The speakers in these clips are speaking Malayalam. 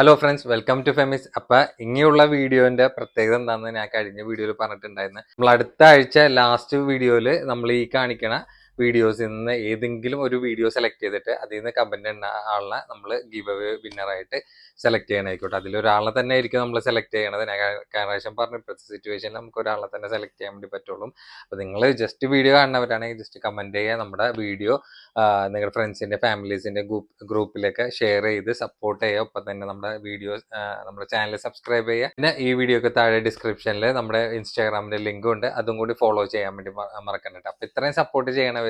ഹലോ ഫ്രണ്ട്സ് വെൽക്കം ടു ഫെമിസ് അപ്പൊ ഇങ്ങനെയുള്ള വീഡിയോന്റെ പ്രത്യേകത എന്താണെന്ന് ഞാൻ കഴിഞ്ഞ വീഡിയോയിൽ പറഞ്ഞിട്ടുണ്ടായിരുന്നു. നമ്മൾ അടുത്ത ആഴ്ച ലാസ്റ്റ് വീഡിയോയിൽ നമ്മൾ ഈ കാണിക്കണ വീഡിയോസിൽ നിന്ന് ഏതെങ്കിലും ഒരു വീഡിയോ സെലക്ട് ചെയ്തിട്ട് അതിൽ നിന്ന് കമ്പനി ഇടുന്ന ആളിനെ നമ്മൾ ഗിവ് അവേ വിന്നറായിട്ട് സെലക്ട് ചെയ്യണമായിക്കോട്ടെ അതിലൊരാളെ തന്നെ ആയിരിക്കും നമ്മൾ സെലക്ട് ചെയ്യണത്. ഞാൻ പ്രാവശ്യം പറഞ്ഞു ഇപ്പോഴത്തെ സിറ്റുവേഷനിൽ നമുക്ക് ഒരാളെ തന്നെ സെലക്ട് ചെയ്യാൻ വേണ്ടി പറ്റുള്ളൂ. അപ്പോൾ നിങ്ങൾ ജസ്റ്റ് വീഡിയോ കാണുന്നവരാണെങ്കിൽ ജസ്റ്റ് കമന്റ് ചെയ്യുക. നമ്മുടെ വീഡിയോ നിങ്ങളുടെ ഫ്രണ്ട്സിന്റെ ഫാമിലീസിന്റെ ഗ്രൂപ്പ് ഗ്രൂപ്പിലേക്ക് ഷെയർ ചെയ്ത് സപ്പോർട്ട് ചെയ്യുക. ഒപ്പം തന്നെ നമ്മുടെ വീഡിയോ നമ്മുടെ ചാനൽ സബ്സ്ക്രൈബ് ചെയ്യുക. പിന്നെ ഈ വീഡിയോക്ക് താഴെ ഡിസ്ക്രിപ്ഷനിൽ നമ്മുടെ ഇൻസ്റ്റാഗ്രാമിന്റെ ലിങ്കും ഉണ്ട്. അതും കൂടി ഫോളോ ചെയ്യാൻ വേണ്ടി മറക്കണ്ട അപ്പൊ ഇത്രയും സപ്പോർട്ട് ചെയ്യണവരെ ആ,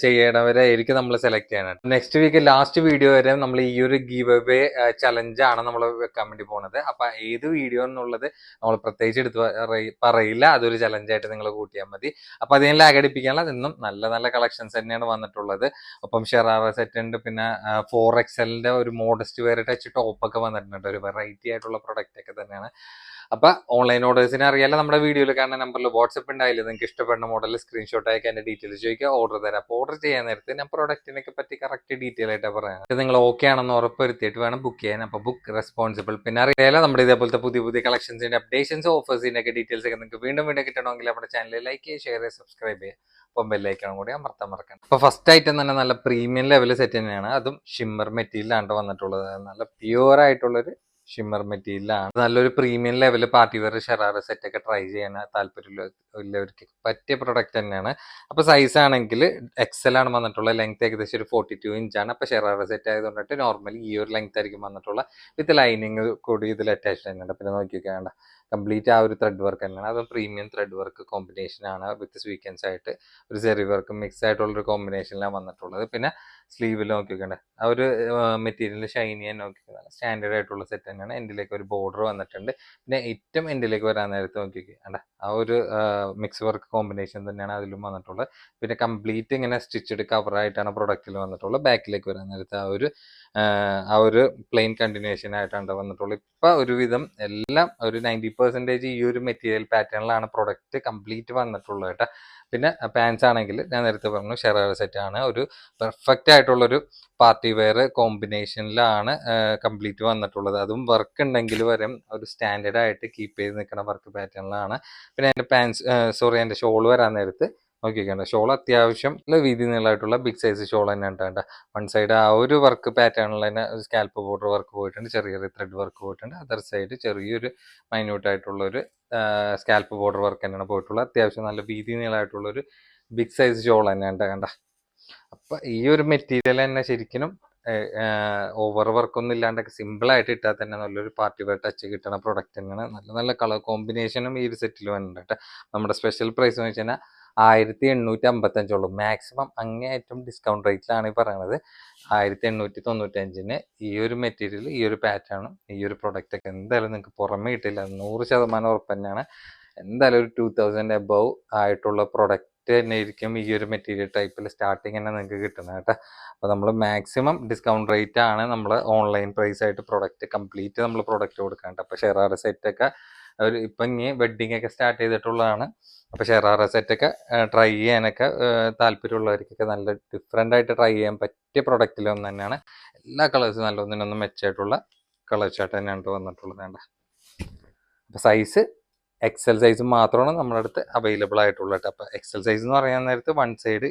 ചെയ്യണവരെ ആയിരിക്കും നമ്മൾ സെലക്ട് ചെയ്യണം നെക്സ്റ്റ് വീക്ക് ലാസ്റ്റ് വീഡിയോ വരെ നമ്മൾ ഈ ഒരു ഗീവ് അവേ ചലഞ്ച് ആണ് നമ്മൾ വെക്കാൻ വേണ്ടി പോണത്. അപ്പൊ ഏത് വീഡിയോ എന്നുള്ളത് നമ്മൾ പ്രത്യേകിച്ച് എടുത്ത് പറയി- പറയില്ല. അതൊരു ചലഞ്ചായിട്ട് നിങ്ങൾ കൂട്ടിയാൽ മതി. അപ്പൊ അതിനെ ലാഗടിപ്പിക്കാനുള്ള ഇന്നും നല്ല നല്ല കളക്ഷൻസ് തന്നെയാണ് വന്നിട്ടുള്ളത്. ഒപ്പം ഷെറാറ സെറ്റ് ഉണ്ട്. പിന്നെ ഫോർ എക്സലിന്റെ ഒരു മോഡസ്റ്റ് വേറെ ടച്ച് ടോപ്പ് ഒക്കെ വന്നിട്ടുണ്ട്. ഒരു വെറൈറ്റി ആയിട്ടുള്ള പ്രൊഡക്റ്റ് ഒക്കെ തന്നെയാണ്. അപ്പൊ ഓൺലൈൻ ഓർഡേഴ്സിനെ അറിയാലോ നമ്മുടെ വീഡിയോയിൽ കാണുന്ന നമ്പറിൽ വാട്സപ്പ് ഉണ്ടായില്ല നിങ്ങൾക്ക് ഇഷ്ടപ്പെടുന്ന മോഡൽ സ്ക്രീൻഷോട്ട് അയക്കാൻ എന്റെ ഡീറ്റെയിൽസ് ചോദിക്കുക ഓർഡർ തരാം. അപ്പോൾ ഓർഡർ ചെയ്യാൻ നേരത്തെ ഞാൻ പ്രൊഡക്റ്റിനെ പറ്റി കറക്റ്റ് ഡീറ്റെയിൽ ആയിട്ട് പറയാം. നിങ്ങൾ ഓക്കെ ആണെന്ന് ഉറപ്പുവരുത്തിയിട്ട് വേണം ബുക്ക് ചെയ്യാൻ. അപ്പോൾ ബുക്ക് റെസ്പോൺസിബിൾ പിന്നെ അറിയാലോ നമ്മുടെ ഇതേപോലത്തെ പുതിയ പുതിയ കളക്ഷൻസിന്റെ അപ്ഡേഷൻസ് ഓഫേഴ്സിന്റെ ഒക്കെ ഡീറ്റെയിൽസ് ഒക്കെ നിങ്ങൾക്ക് വീണ്ടും വീണ്ടും കിട്ടണമെങ്കിൽ നമ്മുടെ ചാനൽ ലൈക്ക് ചെയ്യുക ഷെയർ ചെയ്യുക സബ്സ്ക്രൈബ് ചെയ്യുക. അപ്പം ബെല്ലൈക്കണം കൂടി അമർത്താൻ മറക്കണം അപ്പൊ ഫസ്റ്റ് ഐറ്റം തന്നെ നല്ല പ്രീമിയം ലെവൽ സെറ്റ് തന്നെയാണ്. അതും ഷിമ്മർ മെറ്റീരിയൽ മെറ്റീരിയലാണ് വന്നിട്ടുള്ളത്. നല്ല പ്യുവർ ആയിട്ടുള്ളൊരു ഷിമ്മർ മെറ്റീരിയലാണ് നല്ലൊരു premium level party wear sharara set ഒക്കെ ട്രൈ ചെയ്യാൻ താല്പര്യമുള്ളവർക്ക് പറ്റിയ പ്രൊഡക്റ്റ് തന്നെയാണ്. അപ്പൊ സൈസ് ആണെങ്കിൽ എക്സൽ ആണ് വന്നിട്ടുള്ള ലെങ്ത് ഏകദേശം ഒരു ഫോർട്ടി ടു ആണ്. അപ്പൊ ഷെറാറ സെറ്റ് ആയതുകൊണ്ടിട്ട് നോർമലി ഈ ഒരു ലെങ്ത് ആയിരിക്കും വന്നിട്ടുള്ള വിത്ത് ലൈനിങ് കൂടി ഇതിൽ അറ്റാച്ച് ചെയ്യുന്നുണ്ട് പിന്നെ നോക്കിയൊക്കെ കംപ്ലീറ്റ് ആ ഒരു ത്രെഡ് വർക്ക് തന്നെയാണ്. അതും പ്രീമിയം ത്രെഡ് വർക്ക് കോമ്പിനേഷൻ ആണ് വിത്ത് സ്വീക്കൻസ് ആയിട്ട് ഒരു ചെറിയ വർക്ക് മിക്സ് ആയിട്ടുള്ള ഒരു കോമ്പിനേഷനിലാണ് വന്നിട്ടുള്ളത്. പിന്നെ സ്ലീവിൽ നോക്കിയൊക്കെ ആ ഒരു മെറ്റീരിയൽ ഷൈനി ചെയ്യാൻ നോക്കിക്കണ്ട. സ്റ്റാൻഡേർഡ് ആയിട്ടുള്ള സെറ്റ് തന്നെയാണ്. എന്റെലേക്ക് ഒരു ബോർഡർ വന്നിട്ടുണ്ട്. പിന്നെ ഏറ്റവും എന്റെലേക്ക് വരാൻ നേരത്ത് നോക്കിക്കണ്ട ആ ഒരു മിക്സ് വർക്ക് കോമ്പിനേഷൻ തന്നെയാണ് അതിലും വന്നിട്ടുള്ളത്. പിന്നെ കംപ്ലീറ്റ് ഇങ്ങനെ സ്റ്റിച്ചഡ് കവറായിട്ടാണ് പ്രൊഡക്റ്റിൽ വന്നിട്ടുള്ളത്. ബാക്കിലേക്ക് വരാൻ നേരത്ത് ആ ഒരു ആ, ഒരു പ്ലെയിൻ കണ്ടിന്യൂഷൻ ആയിട്ടാണ് വന്നിട്ടുള്ളൂ ഇപ്പൊ ഒരുവിധം എല്ലാം ഒരു നയന്റി പെർസെന്റേജ് ഈ ഒരു മെറ്റീരിയൽ പാറ്റേണിലാണ് പ്രൊഡക്റ്റ് കംപ്ലീറ്റ് വന്നിട്ടുള്ളത് കേട്ടോ. പിന്നെ പാൻസ് ആണെങ്കിൽ ഞാൻ നേരത്തെ പറഞ്ഞു ഷെറർ സെറ്റ് ആണ്. ഒരു പെർഫെക്റ്റ് ആയിട്ടുള്ളൊരു പാർട്ടി വെയർ കോമ്പിനേഷനിലാണ് കംപ്ലീറ്റ് വന്നിട്ടുള്ളത്. അതും വർക്ക് ഉണ്ടെങ്കിൽ വരെ ഒരു സ്റ്റാൻഡേർഡ് ആയിട്ട് കീപ്പ് ചെയ്ത് നിൽക്കുന്ന വർക്ക് പാറ്റേണിലാണ് പിന്നെ എന്റെ പാൻസ് സോറി എന്റെ ഷോൾ വരാൻ നേരത്ത് നോക്കിക്കേണ്ട. ഷോൾ അത്യാവശ്യം നല്ല വീതി നീളമായിട്ടുള്ള ബിഗ് സൈസ് ഷോൾ തന്നെ ഉണ്ട് വൺ സൈഡ് ആ ഒരു വർക്ക് പാറ്റേണിൽ തന്നെ സ്കാൽപ്പ് ബോർഡർ വർക്ക് പോയിട്ടുണ്ട് ചെറിയൊരു ചെറിയ ത്രെഡ് വർക്ക് പോയിട്ടുണ്ട്. അതർ സൈഡ് ചെറിയൊരു മൈന്യൂട്ട് ആയിട്ടുള്ള ഒരു സ്കാൽപ്പ് ബോർഡർ വർക്ക് തന്നെയാണ് പോയിട്ടുള്ളത്. അത്യാവശ്യം നല്ല വീതി നീളമായിട്ടുള്ളൊരു ബിഗ് സൈസ് ഷോൾ തന്നെയാണ് കണ്ട. അപ്പൊ ഈ ഒരു മെറ്റീരിയൽ തന്നെ ശരിക്കും ഓവർ വർക്കൊന്നും ഇല്ലാണ്ടൊക്കെ സിമ്പിളായിട്ട് ഇട്ടാൽ തന്നെ നല്ലൊരു പാർട്ടി വെയർ ടച്ച് കിട്ടുന്ന പ്രൊഡക്റ്റ് തന്നെയാണ്. നല്ല നല്ല കളർ കോമ്പിനേഷനും ഈ ഒരു സെറ്റിൽ വന്നിട്ടുണ്ട് നമ്മുടെ സ്പെഷ്യൽ പ്രൈസ് എന്ന് വെച്ച് കഴിഞ്ഞാൽ ആയിരത്തി എണ്ണൂറ്റി അമ്പത്തഞ്ചുള്ളൂ മാക്സിമം അങ്ങേയറ്റം ഡിസ്കൗണ്ട് റേറ്റിലാണ് ഈ പറയുന്നത് ആയിരത്തി എണ്ണൂറ്റി തൊണ്ണൂറ്റഞ്ചിന് ഈ ഒരു മെറ്റീരിയൽ ഈ ഒരു പാറ്റേണും ഈ ഒരു പ്രൊഡക്റ്റ് ഒക്കെ എന്തായാലും നിങ്ങൾക്ക് പുറമേ കിട്ടില്ല. നൂറ് ശതമാനം ഉറപ്പ് തന്നെയാണ്. എന്തായാലും ഒരു ടു തൗസൻഡ് എബവ് ആയിട്ടുള്ള പ്രൊഡക്റ്റ് തന്നെ ആയിരിക്കും ഈ ഒരു മെറ്റീരിയൽ ടൈപ്പിൽ സ്റ്റാർട്ടിങ് തന്നെ നിങ്ങൾക്ക് കിട്ടുന്നത് കേട്ടോ. അപ്പോൾ നമ്മൾ മാക്സിമം ഡിസ്കൗണ്ട് റേറ്റ് ആണ് നമ്മൾ ഓൺലൈൻ പ്രൈസ് ആയിട്ട് പ്രൊഡക്റ്റ് കംപ്ലീറ്റ് നമ്മൾ പ്രൊഡക്റ്റ് കൊടുക്കാണ്ട് അപ്പോൾ ഷെറാറ് സെറ്റ് ഒരു ഇപ്പം ഇനി വെഡ്ഡിംഗ് ഒക്കെ സ്റ്റാർട്ട് ചെയ്തിട്ടുള്ളതാണ്. അപ്പോൾ ഷെറാറ സെറ്റ് ഒക്കെ ട്രൈ ചെയ്യാനൊക്കെ താല്പര്യമുള്ളവർക്കൊക്കെ നല്ല ഡിഫറെന്റ് ആയിട്ട് ട്രൈ ചെയ്യാൻ പറ്റിയ പ്രൊഡക്റ്റിൽ ഒന്ന് തന്നെയാണ്. എല്ലാ കളേഴ്സും നല്ല ഒന്നിനൊന്നും മെച്ചമായിട്ടുള്ള കളർ ചാർട്ട് തന്നെയാണ് വന്നിട്ടുള്ളത് വേണ്ട അപ്പോൾ സൈസ് എക്സൽ സൈസ് മാത്രമാണ് നമ്മുടെ അടുത്ത് അവൈലബിൾ ആയിട്ടുള്ളത് അപ്പോൾ എക്സൽ സൈസ് എന്ന് പറയാൻ നേരത്ത് വൺ സൈഡ്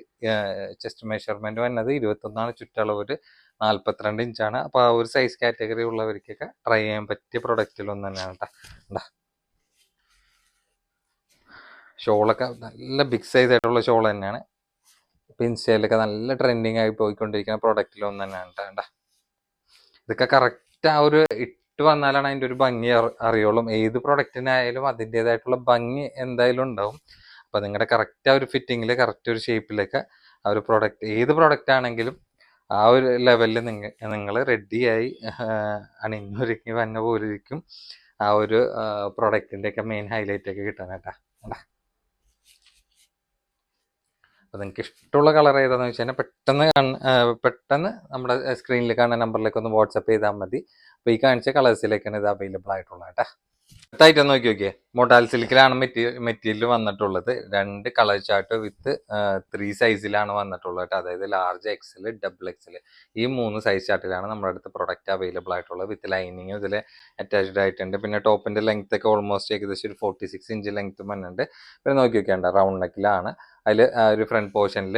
ചെസ്റ്റ് മെഷർമെന്റ് വന്നത് ഇരുപത്തൊന്നാണ്. ചുറ്റളവ് ഒരു നാൽപ്പത്തിരണ്ട് ഇഞ്ചാണ് അപ്പോൾ ആ ഒരു സൈസ് കാറ്റഗറി ഉള്ളവർക്കൊക്കെ ട്രൈ ചെയ്യാൻ പറ്റിയ പ്രൊഡക്റ്റിൽ ഒന്ന് തന്നെയാണ് കേട്ടോ ഷോളൊക്കെ നല്ല ബിഗ് സൈസ് ആയിട്ടുള്ള ഷോൾ തന്നെയാണ്. ഇപ്പം ഇൻസ്റ്റയിലൊക്കെ നല്ല ട്രെൻഡിങ് ആയി പോയിക്കൊണ്ടിരിക്കുന്ന പ്രൊഡക്റ്റിൽ ഒന്ന് തന്നെയാണ് കേട്ടോ ഇതൊക്കെ കറക്റ്റ് ആ ഒരു ഇട്ട് വന്നാലാണ് അതിന്റെ ഒരു ഭംഗി അറി- അറിയുള്ളൂ. ഏത് പ്രൊഡക്റ്റിനായാലും അതിന്റെതായിട്ടുള്ള ഭംഗി എന്തായാലും ഉണ്ടാവും. അപ്പം നിങ്ങളുടെ കറക്റ്റ് ആ ഒരു ഫിറ്റിങ്ങിൽ കറക്റ്റ് ഒരു ഷേപ്പിലേക്ക് ആ ഒരു പ്രോഡക്റ്റ് ഏത് പ്രോഡക്റ്റ് ആണെങ്കിലും ആ ഒരു ലെവലിൽ നിങ്ങൾ നിങ്ങൾ റെഡിയായി അണിഞ്ഞൊരുക്കി വന്ന പോലിരിക്കും ആ ഒരു പ്രൊഡക്റ്റിന്റെയൊക്കെ മെയിൻ ഹൈലൈറ്റ് ഒക്കെ കിട്ടാനായിട്ടാ. അപ്പോൾ നിങ്ങൾക്ക് ഇഷ്ടമുള്ള കളർ ഏതാണെന്ന് വെച്ച് കഴിഞ്ഞാൽ പെട്ടെന്ന് പെട്ടെന്ന് നമ്മുടെ സ്ക്രീനിൽ കാണുന്ന നമ്പറിലേക്ക് ഒന്ന് വാട്സപ്പ് ചെയ്താൽ മതി. അപ്പോൾ ഈ കാണിച്ച കളേഴ്സിലേക്കാണ് ഇത് അവൈലബിൾ ആയിട്ടുള്ളത് കേട്ടോ. അടുത്തായിട്ട് നോക്കി നോക്കിയേ. മൊഡാൽ സിൽക്കിലാണ് മെറ്റീരിയൽ മെറ്റീരിയൽ വന്നിട്ടുള്ളത്. രണ്ട് കളർ ചാർട്ട് വിത്ത് ത്രീ സൈസിലാണ് വന്നിട്ടുള്ളത് കേട്ടോ. അതായത് ലാർജ് എക്സൽ ഡബിൾ എക്സൽ ഈ മൂന്ന് സൈസ് ചാർട്ടിലാണ് നമ്മുടെ അടുത്ത് പ്രൊഡക്റ്റ് അവൈലബിൾ ആയിട്ടുള്ളത്. വിത്ത് ലൈനിങ് ഇതിൽ അറ്റാച്ച്ഡ് ആയിട്ടുണ്ട്. പിന്നെ ടോപ്പിന്റെ ലെങ്ത് ഒക്കെ ഓൾമോസ്റ്റ് ഏകദേശം ഒരു ഫോർട്ടി സിക്സ് ഇഞ്ച് ലെങ്ത് വന്നിട്ടുണ്ട്. പിന്നെ നോക്കി നോക്കിയാണ്ട റൗണ്ട് നെക്കിലാണ് അതിൽ ഒരു ഫ്രണ്ട് പോർഷനിൽ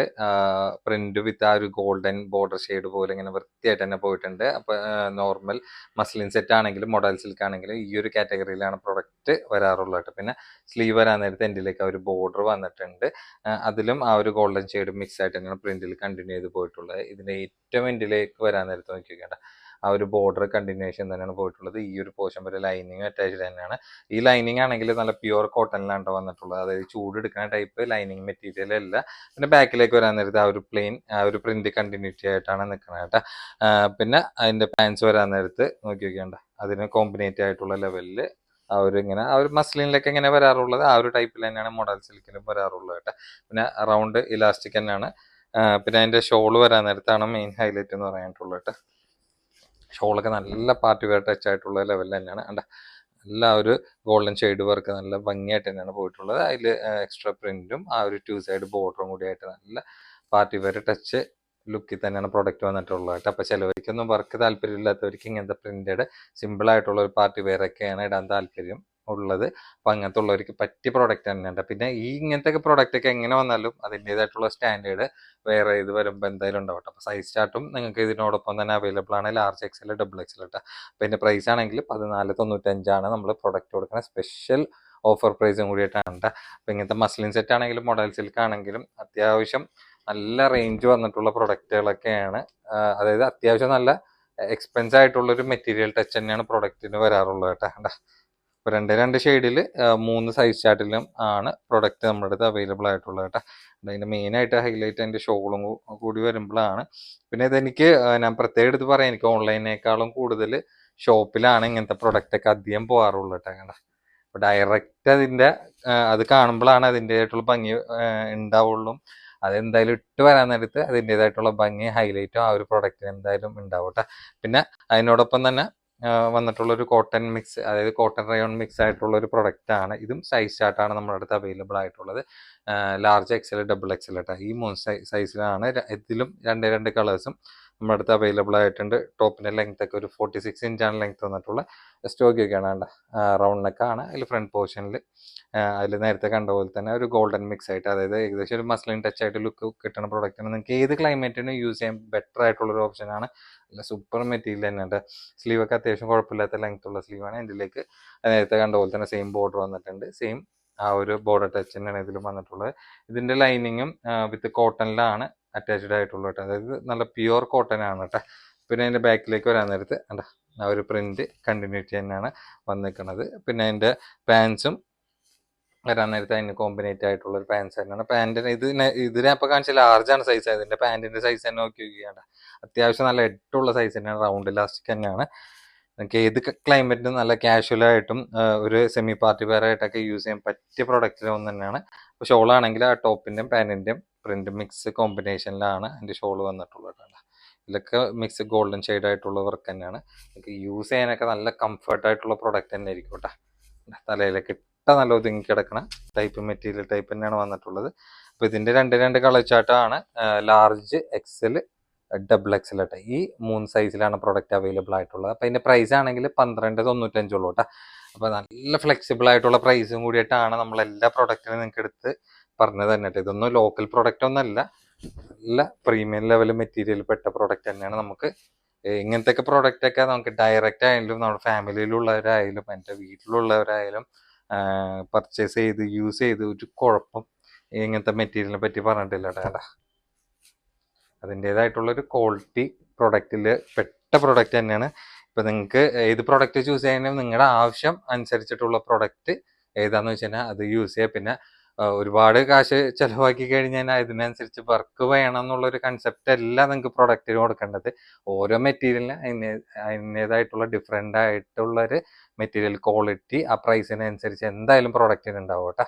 പ്രിന്റ് വിത്ത് ആ ഒരു ഗോൾഡൻ ബോർഡർ ഷെയ്ഡ് പോലെ ഇങ്ങനെ വൃത്തിയായിട്ട് തന്നെ പോയിട്ടുണ്ട്. അപ്പോൾ നോർമൽ മസ്ലിൻ സെറ്റ് ആണെങ്കിലും മൊഡൽ സിൽക്ക് ആണെങ്കിലും ഈ ഒരു കാറ്റഗറിയിലാണ് പ്രൊഡക്റ്റ് വരാറുള്ളത് കേട്ടോ. പിന്നെ സ്ലീവ് വരാൻ നേരത്തെ എന്റെലേക്ക് ഒരു ബോർഡർ വന്നിട്ടുണ്ട്. അതിലും ആ ഒരു ഗോൾഡൻ ഷെയ്ഡ് മിക്സ് ആയിട്ട് തന്നെയാണ് പ്രിന്റിൽ കണ്ടിന്യൂ ചെയ്ത് പോയിട്ടുള്ളത്. ഇതിന്റെ ഏറ്റവും എന്റെലേക്ക് വരാൻ നേരത്തെ നോക്കി നോക്കേണ്ട ആ ഒരു ബോർഡർ കണ്ടിന്യൂഷൻ തന്നെയാണ് പോയിട്ടുള്ളത്. ഈ ഒരു പോർഷൻ വരെ ലൈനിങ് അറ്റാച്ച്ഡ് തന്നെയാണ്. ഈ ലൈനിങ് ആണെങ്കിൽ നല്ല പ്യുവർ കോട്ടണിലാണ് വന്നിട്ടുള്ളത്. അതായത് ചൂട് എടുക്കുന്ന ടൈപ്പ് ലൈനിങ് മെറ്റീരിയൽ അല്ല. പിന്നെ ബാക്കിലേക്ക് വരാൻ നേരത്തെ ആ ഒരു പ്ലെയിൻ ആ ഒരു പ്രിന്റ് കണ്ടിന്യൂറ്റി ആയിട്ടാണ് നിൽക്കുന്നത് കേട്ടോ പിന്നെ അതിന്റെ പാൻസ് വരാൻ നേരത്ത് നോക്കി നോക്കിയാണ്ട അതിന് കോമ്പിനേറ്റ് ആയിട്ടുള്ള ലെവലിൽ ആ ഒരു ഇങ്ങനെ ആ ഒരു മസ്ലിനിലൊക്കെ ഇങ്ങനെ വരാറുള്ളത്. ആ ഒരു ടൈപ്പിൽ തന്നെയാണ് മോഡൽ സിൽക്കിലും വരാറുള്ളത് കേട്ടോ പിന്നെ റൗണ്ട് ഇലാസ്റ്റിക് തന്നെയാണ്. പിന്നെ അതിന്റെ ഷോൾ വരാൻ നേരത്താണ് മെയിൻ ഹൈലൈറ്റ് എന്ന് പറയാനായിട്ടുള്ളത് കേട്ടോ ഷോളൊക്കെ നല്ല പാർട്ടി വെയർ ടച്ച് ആയിട്ടുള്ള ലെവലിൽ തന്നെയാണ്. അണ്ട നല്ല ഒരു ഗോൾഡൻ ഷെയ്ഡ് വർക്ക് നല്ല ഭംഗിയായിട്ട് തന്നെയാണ് പോയിട്ടുള്ളത്. അതിൽ എക്സ്ട്രാ പ്രിന്റും ആ ഒരു ടു സൈഡ് ബോർഡറും കൂടി ആയിട്ട് നല്ല പാർട്ടി വെയർ ടച്ച് ലുക്കിൽ തന്നെയാണ് പ്രൊഡക്റ്റ് വന്നിട്ടുള്ളത്. കേട്ടോ അപ്പോൾ ചിലവർക്കൊന്നും വർക്ക് താല്പര്യമില്ലാത്തവർക്ക് ഇങ്ങനത്തെ പ്രിന്റഡ് സിമ്പിളായിട്ടുള്ള ഒരു പാർട്ടി വെയറൊക്കെയാണ് ഇടാൻ താല്പര്യം. ഉള്ളത്. അപ്പം അങ്ങനത്തെ ഉള്ളവർക്ക് പറ്റിയ പ്രോഡക്റ്റ് തന്നെയുണ്ട്. പിന്നെ ഈ ഇങ്ങനത്തെ പ്രോഡക്റ്റ് ഒക്കെ എങ്ങനെ വന്നാലും അതിന്റെതായിട്ടുള്ള സ്റ്റാൻഡേർഡ് വേറെ ഇത് വരുമ്പോൾ എന്തായാലും ഉണ്ടാവട്ടെ അപ്പോൾ സൈസ് ചാർട്ടും നിങ്ങൾക്ക് ഇതിനോടൊപ്പം തന്നെ അവൈലബിൾ ആണ്. ലാർജ് എക്സൽ ഡബിൾ എക്സൽ കേട്ടോ അപ്പോൾ ഇതിന്റെ പ്രൈസ് ആണെങ്കിൽ പതിനാല് തൊണ്ണൂറ്റഞ്ചാണ് നമ്മൾ പ്രൊഡക്റ്റ് കൊടുക്കുന്ന സ്പെഷ്യൽ ഓഫർ പ്രൈസും കൂടിയിട്ടാണ് അപ്പോൾ ഇങ്ങനത്തെ മസ്ലിൻ സെറ്റ് ആണെങ്കിലും മോഡൽ സിൽക്ക് ആണെങ്കിലും അത്യാവശ്യം നല്ല റേഞ്ച് വന്നിട്ടുള്ള പ്രൊഡക്റ്റുകളൊക്കെയാണ് അതായത് അത്യാവശ്യം നല്ല എക്സ്പെൻസ് ആയിട്ടുള്ള ഒരു മെറ്റീരിയൽ ടച്ച് തന്നെയാണ് പ്രൊഡക്റ്റിന് വരാറുള്ളത് കേട്ടോ. അപ്പോൾ രണ്ട് രണ്ട് ഷെയ്ഡിൽ മൂന്ന് സൈസ് ചാർട്ടിലും ആണ് പ്രൊഡക്റ്റ് നമ്മുടെ അടുത്ത് അവൈലബിൾ ആയിട്ടുള്ളത് കേട്ടോ. അതിന്റെ മെയിനായിട്ട് ഹൈലൈറ്റ് അതിന്റെ ഷോളും കൂടി വരുമ്പോഴാണ് പിന്നെ ഇതെനിക്ക് ഞാൻ പ്രത്യേകം എടുത്ത് പറയാം എനിക്ക് ഓൺലൈനേക്കാളും കൂടുതൽ ഷോപ്പിലാണ് ഇങ്ങനത്തെ പ്രൊഡക്റ്റൊക്കെ അധികം പോകാറുള്ളത് കേട്ടോ കണ്ട. അപ്പോൾ ഡയറക്റ്റ് അതിന്റെ അത് കാണുമ്പോഴാണ് അതിന്റേതായിട്ടുള്ള ഭംഗി ഉണ്ടാവുള്ളൂ. അതെന്തായാലും ഇട്ട് വരാൻ നേരത്ത് അതിന്റെതായിട്ടുള്ള ഭംഗി ഹൈലൈറ്റും ആ ഒരു പ്രൊഡക്റ്റിന് എന്തായാലും ഉണ്ടാവും കേട്ടോ. പിന്നെ അതിനോടൊപ്പം തന്നെ വന്നിട്ടുള്ള ഒരു കോട്ടൺ മിക്സ് അതായത് കോട്ടൺ റയോൺ മിക്സ് ആയിട്ടുള്ള ഒരു പ്രൊഡക്റ്റ് ആണ്. ഇതും സൈസ് ചാർട്ടാണ് നമ്മുടെ അടുത്ത് അവൈലബിൾ ആയിട്ടുള്ളത്. ലാർജ് എക്സൽ ഡബിൾ എക്സൽ കേട്ടോ ഈ മൂന്ന് സൈസിലാണ് ഇതിലും രണ്ട് രണ്ട് കളേഴ്സും നമ്മുടെ അടുത്ത് അവൈലബിൾ ആയിട്ടുണ്ട്. ടോപ്പിന്റെ ലെങ്ത് ഒക്കെ ഒരു ഫോർട്ടി സിക്സ് ഇഞ്ചാണ് ലെങ്ത് വന്നിട്ടുള്ള സ്റ്റോക്ക് ഒക്കെയാണ് വേണ്ട റൗണ്ട് നെക്കാണ് അതിൽ ഫ്രണ്ട് പോർഷനിൽ അതിൽ നേരത്തെ കണ്ട പോലെ തന്നെ ഒരു ഗോൾഡൻ മിക്സ് ആയിട്ട് അതായത് ഏകദേശം ഒരു മസ്ലിൻ ടച്ച് ആയിട്ട് ലുക്ക് കിട്ടുന്ന പ്രോഡക്റ്റ് ആണ്. നിങ്ങൾക്ക് ഏത് ക്ലൈമറ്റിനും യൂസ് ചെയ്യാൻ ബെറ്റർ ആയിട്ടുള്ള ഒരു ഓപ്ഷനാണ് നല്ല സൂപ്പർ മെറ്റീരിയൽ തന്നെയുണ്ട് സ്ലീവ് ഒക്കെ അത്യാവശ്യം കുഴപ്പമില്ലാത്ത ലെങ്ത്തുള്ള സ്ലീവാണ് ഇതിലേക്ക് നേരത്തെ കണ്ട പോലെ തന്നെ സെയിം ബോർഡർ വന്നിട്ടുണ്ട്. സെയിം ആ ഒരു ബോർഡർ ടച്ച് തന്നെയാണ് ഇതിലും വന്നിട്ടുള്ളത്. ഇതിന്റെ ലൈനിങ്ങും വിത്ത് കോട്ടണിലാണ് അറ്റാച്ച്ഡ് ആയിട്ടുള്ളത് കേട്ടോ. അതായത് നല്ല പ്യുവർ കോട്ടൺ ആണ് കേട്ടോ. പിന്നെ അതിന്റെ ബാക്കിലേക്ക് വരാൻ നേരത്ത് എന്താ ആ ഒരു പ്രിന്റ് കണ്ടിന്യൂറ്റി തന്നെയാണ് വന്നിരിക്കുന്നത്. പിന്നെ അതിന്റെ പാൻസും വരാൻ നേരത്തെ അതിന് കോമ്പിനേറ്റ് ആയിട്ടുള്ള ഒരു പാൻസ് തന്നെയാണ്. പാന്റിന് ഇത് ഇതിനെ അപ്പോൾ കാണിച്ച ലാർജാണ് സൈസ് ഇതിന്റെ പാന്റിന്റെ സൈസ് തന്നെ നോക്കി നോക്കിയാണ് അത്യാവശ്യം നല്ല എട്ടുള്ള സൈസ് തന്നെയാണ് റൗണ്ട് ഇലാസ്റ്റിക് തന്നെയാണ്. നിങ്ങൾക്ക് ഏത് ക്ലൈമറ്റിനും നല്ല കാഷ്വൽ ആയിട്ടും ഒരു സെമി പാർട്ടി വെയർ ആയിട്ടൊക്കെ യൂസ് ചെയ്യാൻ പറ്റിയ പ്രൊഡക്റ്റിൽ ഒന്ന് തന്നെയാണ് അപ്പോൾ ഷോൾ ആണെങ്കിൽ ആ ടോപ്പിന്റെയും പാന്റിന്റെയും പ്രിന്റ് മിക്സ് കോമ്പിനേഷനിലാണ് എന്റെ ഷോൾ വന്നിട്ടുള്ളത്. ഇതിലൊക്കെ മിക്സ് ഗോൾഡൻ ഷെയ്ഡ് ആയിട്ടുള്ള വർക്ക് തന്നെയാണ്. നിങ്ങൾക്ക് യൂസ് ചെയ്യാനൊക്കെ നല്ല കംഫർട്ട് ആയിട്ടുള്ള പ്രൊഡക്റ്റ് തന്നെ ആയിരിക്കും കേട്ടോ. തലയിലൊക്കെ ഇട്ട നല്ല ഒതുങ്ങി കിടക്കണ ടൈപ്പ് മെറ്റീരിയൽ ടൈപ്പ് തന്നെയാണ് വന്നിട്ടുള്ളത്. അപ്പോൾ ഇതിന്റെ രണ്ട് രണ്ട് കളർ ചാട്ടാണ് ലാർജ് എക്സൽ ഡബിൾ എക്സൽ കേട്ടോ ഈ മൂന്ന് സൈസിലാണ് പ്രൊഡക്റ്റ് അവൈലബിൾ ആയിട്ടുള്ളത്. അപ്പോൾ അതിന്റെ പ്രൈസ് ആണെങ്കിൽ പന്ത്രണ്ട് തൊണ്ണൂറ്റഞ്ചുള്ളൂ കേട്ടോ അപ്പോൾ നല്ല ഫ്ലെക്സിബിൾ ആയിട്ടുള്ള പ്രൈസും കൂടിയിട്ടാണ് നമ്മൾ എല്ലാ പ്രൊഡക്റ്റിനും നിങ്ങൾക്ക് എടുത്ത് പറഞ്ഞത് തന്നെ കേട്ടോ ഇതൊന്നും ലോക്കൽ പ്രൊഡക്റ്റ് ഒന്നല്ല നല്ല പ്രീമിയം ലെവൽ മെറ്റീരിയൽ പെട്ട പ്രൊഡക്റ്റ് തന്നെയാണ് നമുക്ക് ഇങ്ങനത്തെ ഒക്കെ ഒക്കെ നമുക്ക് ഡയറക്റ്റ് ആയാലും നമ്മുടെ ഫാമിലിയിലുള്ളവരായാലും എന്റെ വീട്ടിലുള്ളവരായാലും പർച്ചേസ് ചെയ്ത് യൂസ് ചെയ്ത് ഒരു കുഴപ്പം ഇങ്ങനത്തെ മെറ്റീരിയലിനെ പറ്റി പറഞ്ഞിട്ടില്ല കേട്ടാ. അതിന്റെതായിട്ടുള്ള ഒരു ക്വാളിറ്റി പ്രൊഡക്റ്റിൽ പെട്ട പ്രൊഡക്റ്റ് തന്നെയാണ്. ഇപ്പം നിങ്ങൾക്ക് ഏത് പ്രൊഡക്റ്റ് ചൂസ് ചെയ്യാനും നിങ്ങളുടെ ആവശ്യം അനുസരിച്ചിട്ടുള്ള പ്രൊഡക്റ്റ് ഏതാണെന്ന് വെച്ച് കഴിഞ്ഞാൽ അത് യൂസ് ചെയ്യുക പിന്നെ ഒരുപാട് കാശ് ചിലവാക്കി കഴിഞ്ഞാൽ അതിനനുസരിച്ച് വർക്ക് വേണം എന്നുള്ളൊരു കൺസെപ്റ്റ് അല്ല നിങ്ങൾക്ക് പ്രൊഡക്റ്റിന് കൊടുക്കേണ്ടത്. ഓരോ മെറ്റീരിയലിന് അതിന് അതിന്റെതായിട്ടുള്ള ഡിഫറെന്റ് ആയിട്ടുള്ളൊരു മെറ്റീരിയൽ ക്വാളിറ്റി ആ പ്രൈസിനനുസരിച്ച് എന്തായാലും പ്രൊഡക്റ്റിന് ഉണ്ടാവും കേട്ടോ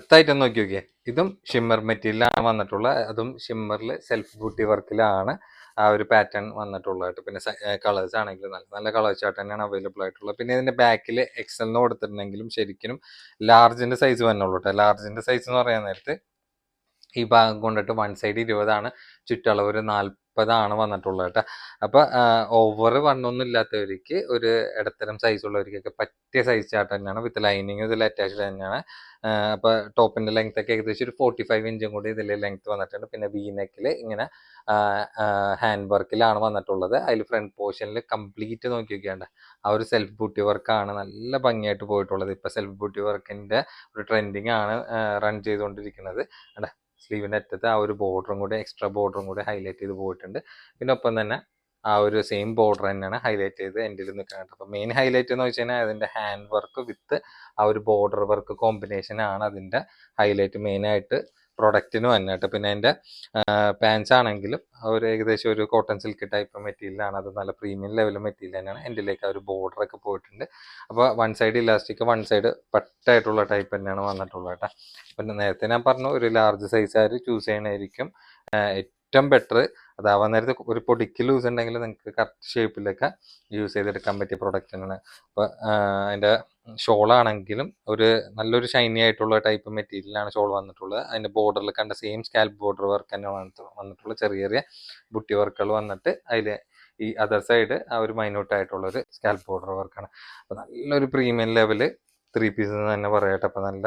അടുത്തായിട്ട് നോക്കി നോക്കിയേ. ഇതും ഷിമ്മർ മെറ്റീരിയലാണ് വന്നിട്ടുള്ള അതും ഷിമ്മറിൽ സെൽഫ് ബൂട്ടി വർക്കിലാണ് ആ ഒരു പാറ്റേൺ വന്നിട്ടുള്ളതായിട്ട്. പിന്നെ കളേഴ്സ് ആണെങ്കിൽ നല്ല നല്ല കളേഴ്സ് ആയിട്ട് തന്നെയാണ് അവൈലബിൾ ആയിട്ടുള്ളത്. പിന്നെ ഇതിന്റെ ബാക്കിൽ എക്സലിന് കൊടുത്തിട്ടുണ്ടെങ്കിലും ശരിക്കും ലാർജിന്റെ സൈസ് വന്നുള്ളൂ കേട്ടോ ലാർജിന്റെ സൈസ് എന്ന് പറയാൻ നേരത്ത് ഈ ഭാഗം കൊണ്ടിട്ട് വൺ സൈഡ് ഇരുപതാണ്. ചുറ്റളവ് ഒരു നാൽപ്പതാണ് വന്നിട്ടുള്ളത് കേട്ടോ. അപ്പൊ ഓവർ വണ്ണൊന്നും ഇല്ലാത്തവർക്ക് ഒരു ഇടത്തരം സൈസ് ഉള്ളവർക്കൊക്കെ പറ്റിയ സൈസ് ചാർട്ട് തന്നെയാണ് വിത്ത് ലൈനിങ് ഇതിൽ അറ്റാച്ച്ഡ് തന്നെയാണ്. അപ്പോൾ അപ്പൊ ടോപ്പിന്റെ ലെങ്ത് ഒക്കെ ഏകദേശം ഒരു ഫോർട്ടി ഫൈവ് ഇഞ്ചും കൂടി ഇതിൽ ലെങ്ത് വന്നിട്ടുണ്ട്. പിന്നെ വി നെക്കിൽ ഇങ്ങനെ ഹാൻഡ് വർക്കിലാണ് വന്നിട്ടുള്ളത്. അതിൽ ഫ്രണ്ട് പോർഷനിൽ കംപ്ലീറ്റ് നോക്കി നോക്കിയാണ്ട്. ആ ഒരു സെൽഫ് ബൂട്ടി വർക്കാണ് നല്ല ഭംഗിയായിട്ട് പോയിട്ടുള്ളത്. ഇപ്പൊ സെൽഫ് ബൂട്ടി വർക്കിന്റെ ഒരു ട്രെൻഡിങ് ആണ് റൺ ചെയ്തുകൊണ്ടിരിക്കുന്നത്. അല്ലേ സ്ലീവിന്റെ അറ്റത്ത് ആ ഒരു ബോർഡറും കൂടി എക്സ്ട്രാ ബോർഡറും കൂടി ഹൈലൈറ്റ് ചെയ്ത് പോയിട്ടുണ്ട്. പിന്നെ ഒപ്പം തന്നെ ആ ഒരു സെയിം ബോർഡർ തന്നെയാണ് ഹൈലൈറ്റ് ചെയ്ത് എൻഡിൽ നിൽക്കുന്നത് അപ്പോൾ മെയിൻ ഹൈലൈറ്റ് എന്ന് വെച്ച് കഴിഞ്ഞാൽ അതിന്റെ ഹാൻഡ് വർക്ക് വിത്ത് ആ ഒരു ബോർഡർ വർക്ക് കോമ്പിനേഷൻ ആണ് അതിന്റെ ഹൈലൈറ്റ് മെയിൻ ആയിട്ട് പ്രൊഡക്റ്റിന് വന്നിട്ട്. പിന്നെ അതിന്റെ പാൻസ് ആണെങ്കിലും ഒരു ഏകദേശം ഒരു കോട്ടൺ സിൽക്ക് ടൈപ്പ് മെറ്റീരിയലാണ്. അത് നല്ല പ്രീമിയം ലെവൽ മെറ്റീരിയൽ തന്നെയാണ്. എന്റെലേക്ക് ആ ഒരു ബോർഡർ ഒക്കെ പോയിട്ടുണ്ട്. അപ്പോൾ one side elastic one side പട്ടായിട്ടുള്ള type തന്നെയാണ് വന്നിട്ടുള്ളത് കേട്ടോ. പിന്നെ നേരത്തെ ഞാൻ പറഞ്ഞു ഒരു ലാർജ് സൈസ് ആര് ചൂസ് ചെയ്യണമായിരിക്കും ഏറ്റവും ബെറ്റർ അതാവാൻ നേരത്തെ ഒരു പൊടിക്ക് ലൂസ് ഉണ്ടെങ്കിൽ നിങ്ങൾക്ക് കറക്റ്റ് ഷേപ്പിലൊക്കെ യൂസ് ചെയ്തെടുക്കാൻ പറ്റിയ പ്രൊഡക്റ്റ് തന്നെയാണ് അപ്പോൾ അതിന്റെ ഷോളാണെങ്കിലും ഒരു നല്ലൊരു ഷൈനി ആയിട്ടുള്ള ടൈപ്പ് മെറ്റീരിയലാണ് ഷോൾ വന്നിട്ടുള്ളത്. അതിന്റെ ബോർഡറിൽ കണ്ട സെയിം സ്കാൽപ്പ് ബോർഡർ വർക്ക് തന്നെ വന്നിട്ടുള്ള ചെറിയ ചെറിയ ബുട്ടി വർക്കുകൾ വന്നിട്ട് അതിൽ ഈ അതർ സൈഡ് ആ ഒരു മൈന്യൂട്ട് ആയിട്ടുള്ള ഒരു സ്കാൽപ്പ് ബോർഡർ വർക്കാണ് അപ്പോൾ നല്ലൊരു പ്രീമിയം ലെവൽ ത്രീ പീസ് എന്ന് തന്നെ പറയട്ടെ. അപ്പോൾ നല്ല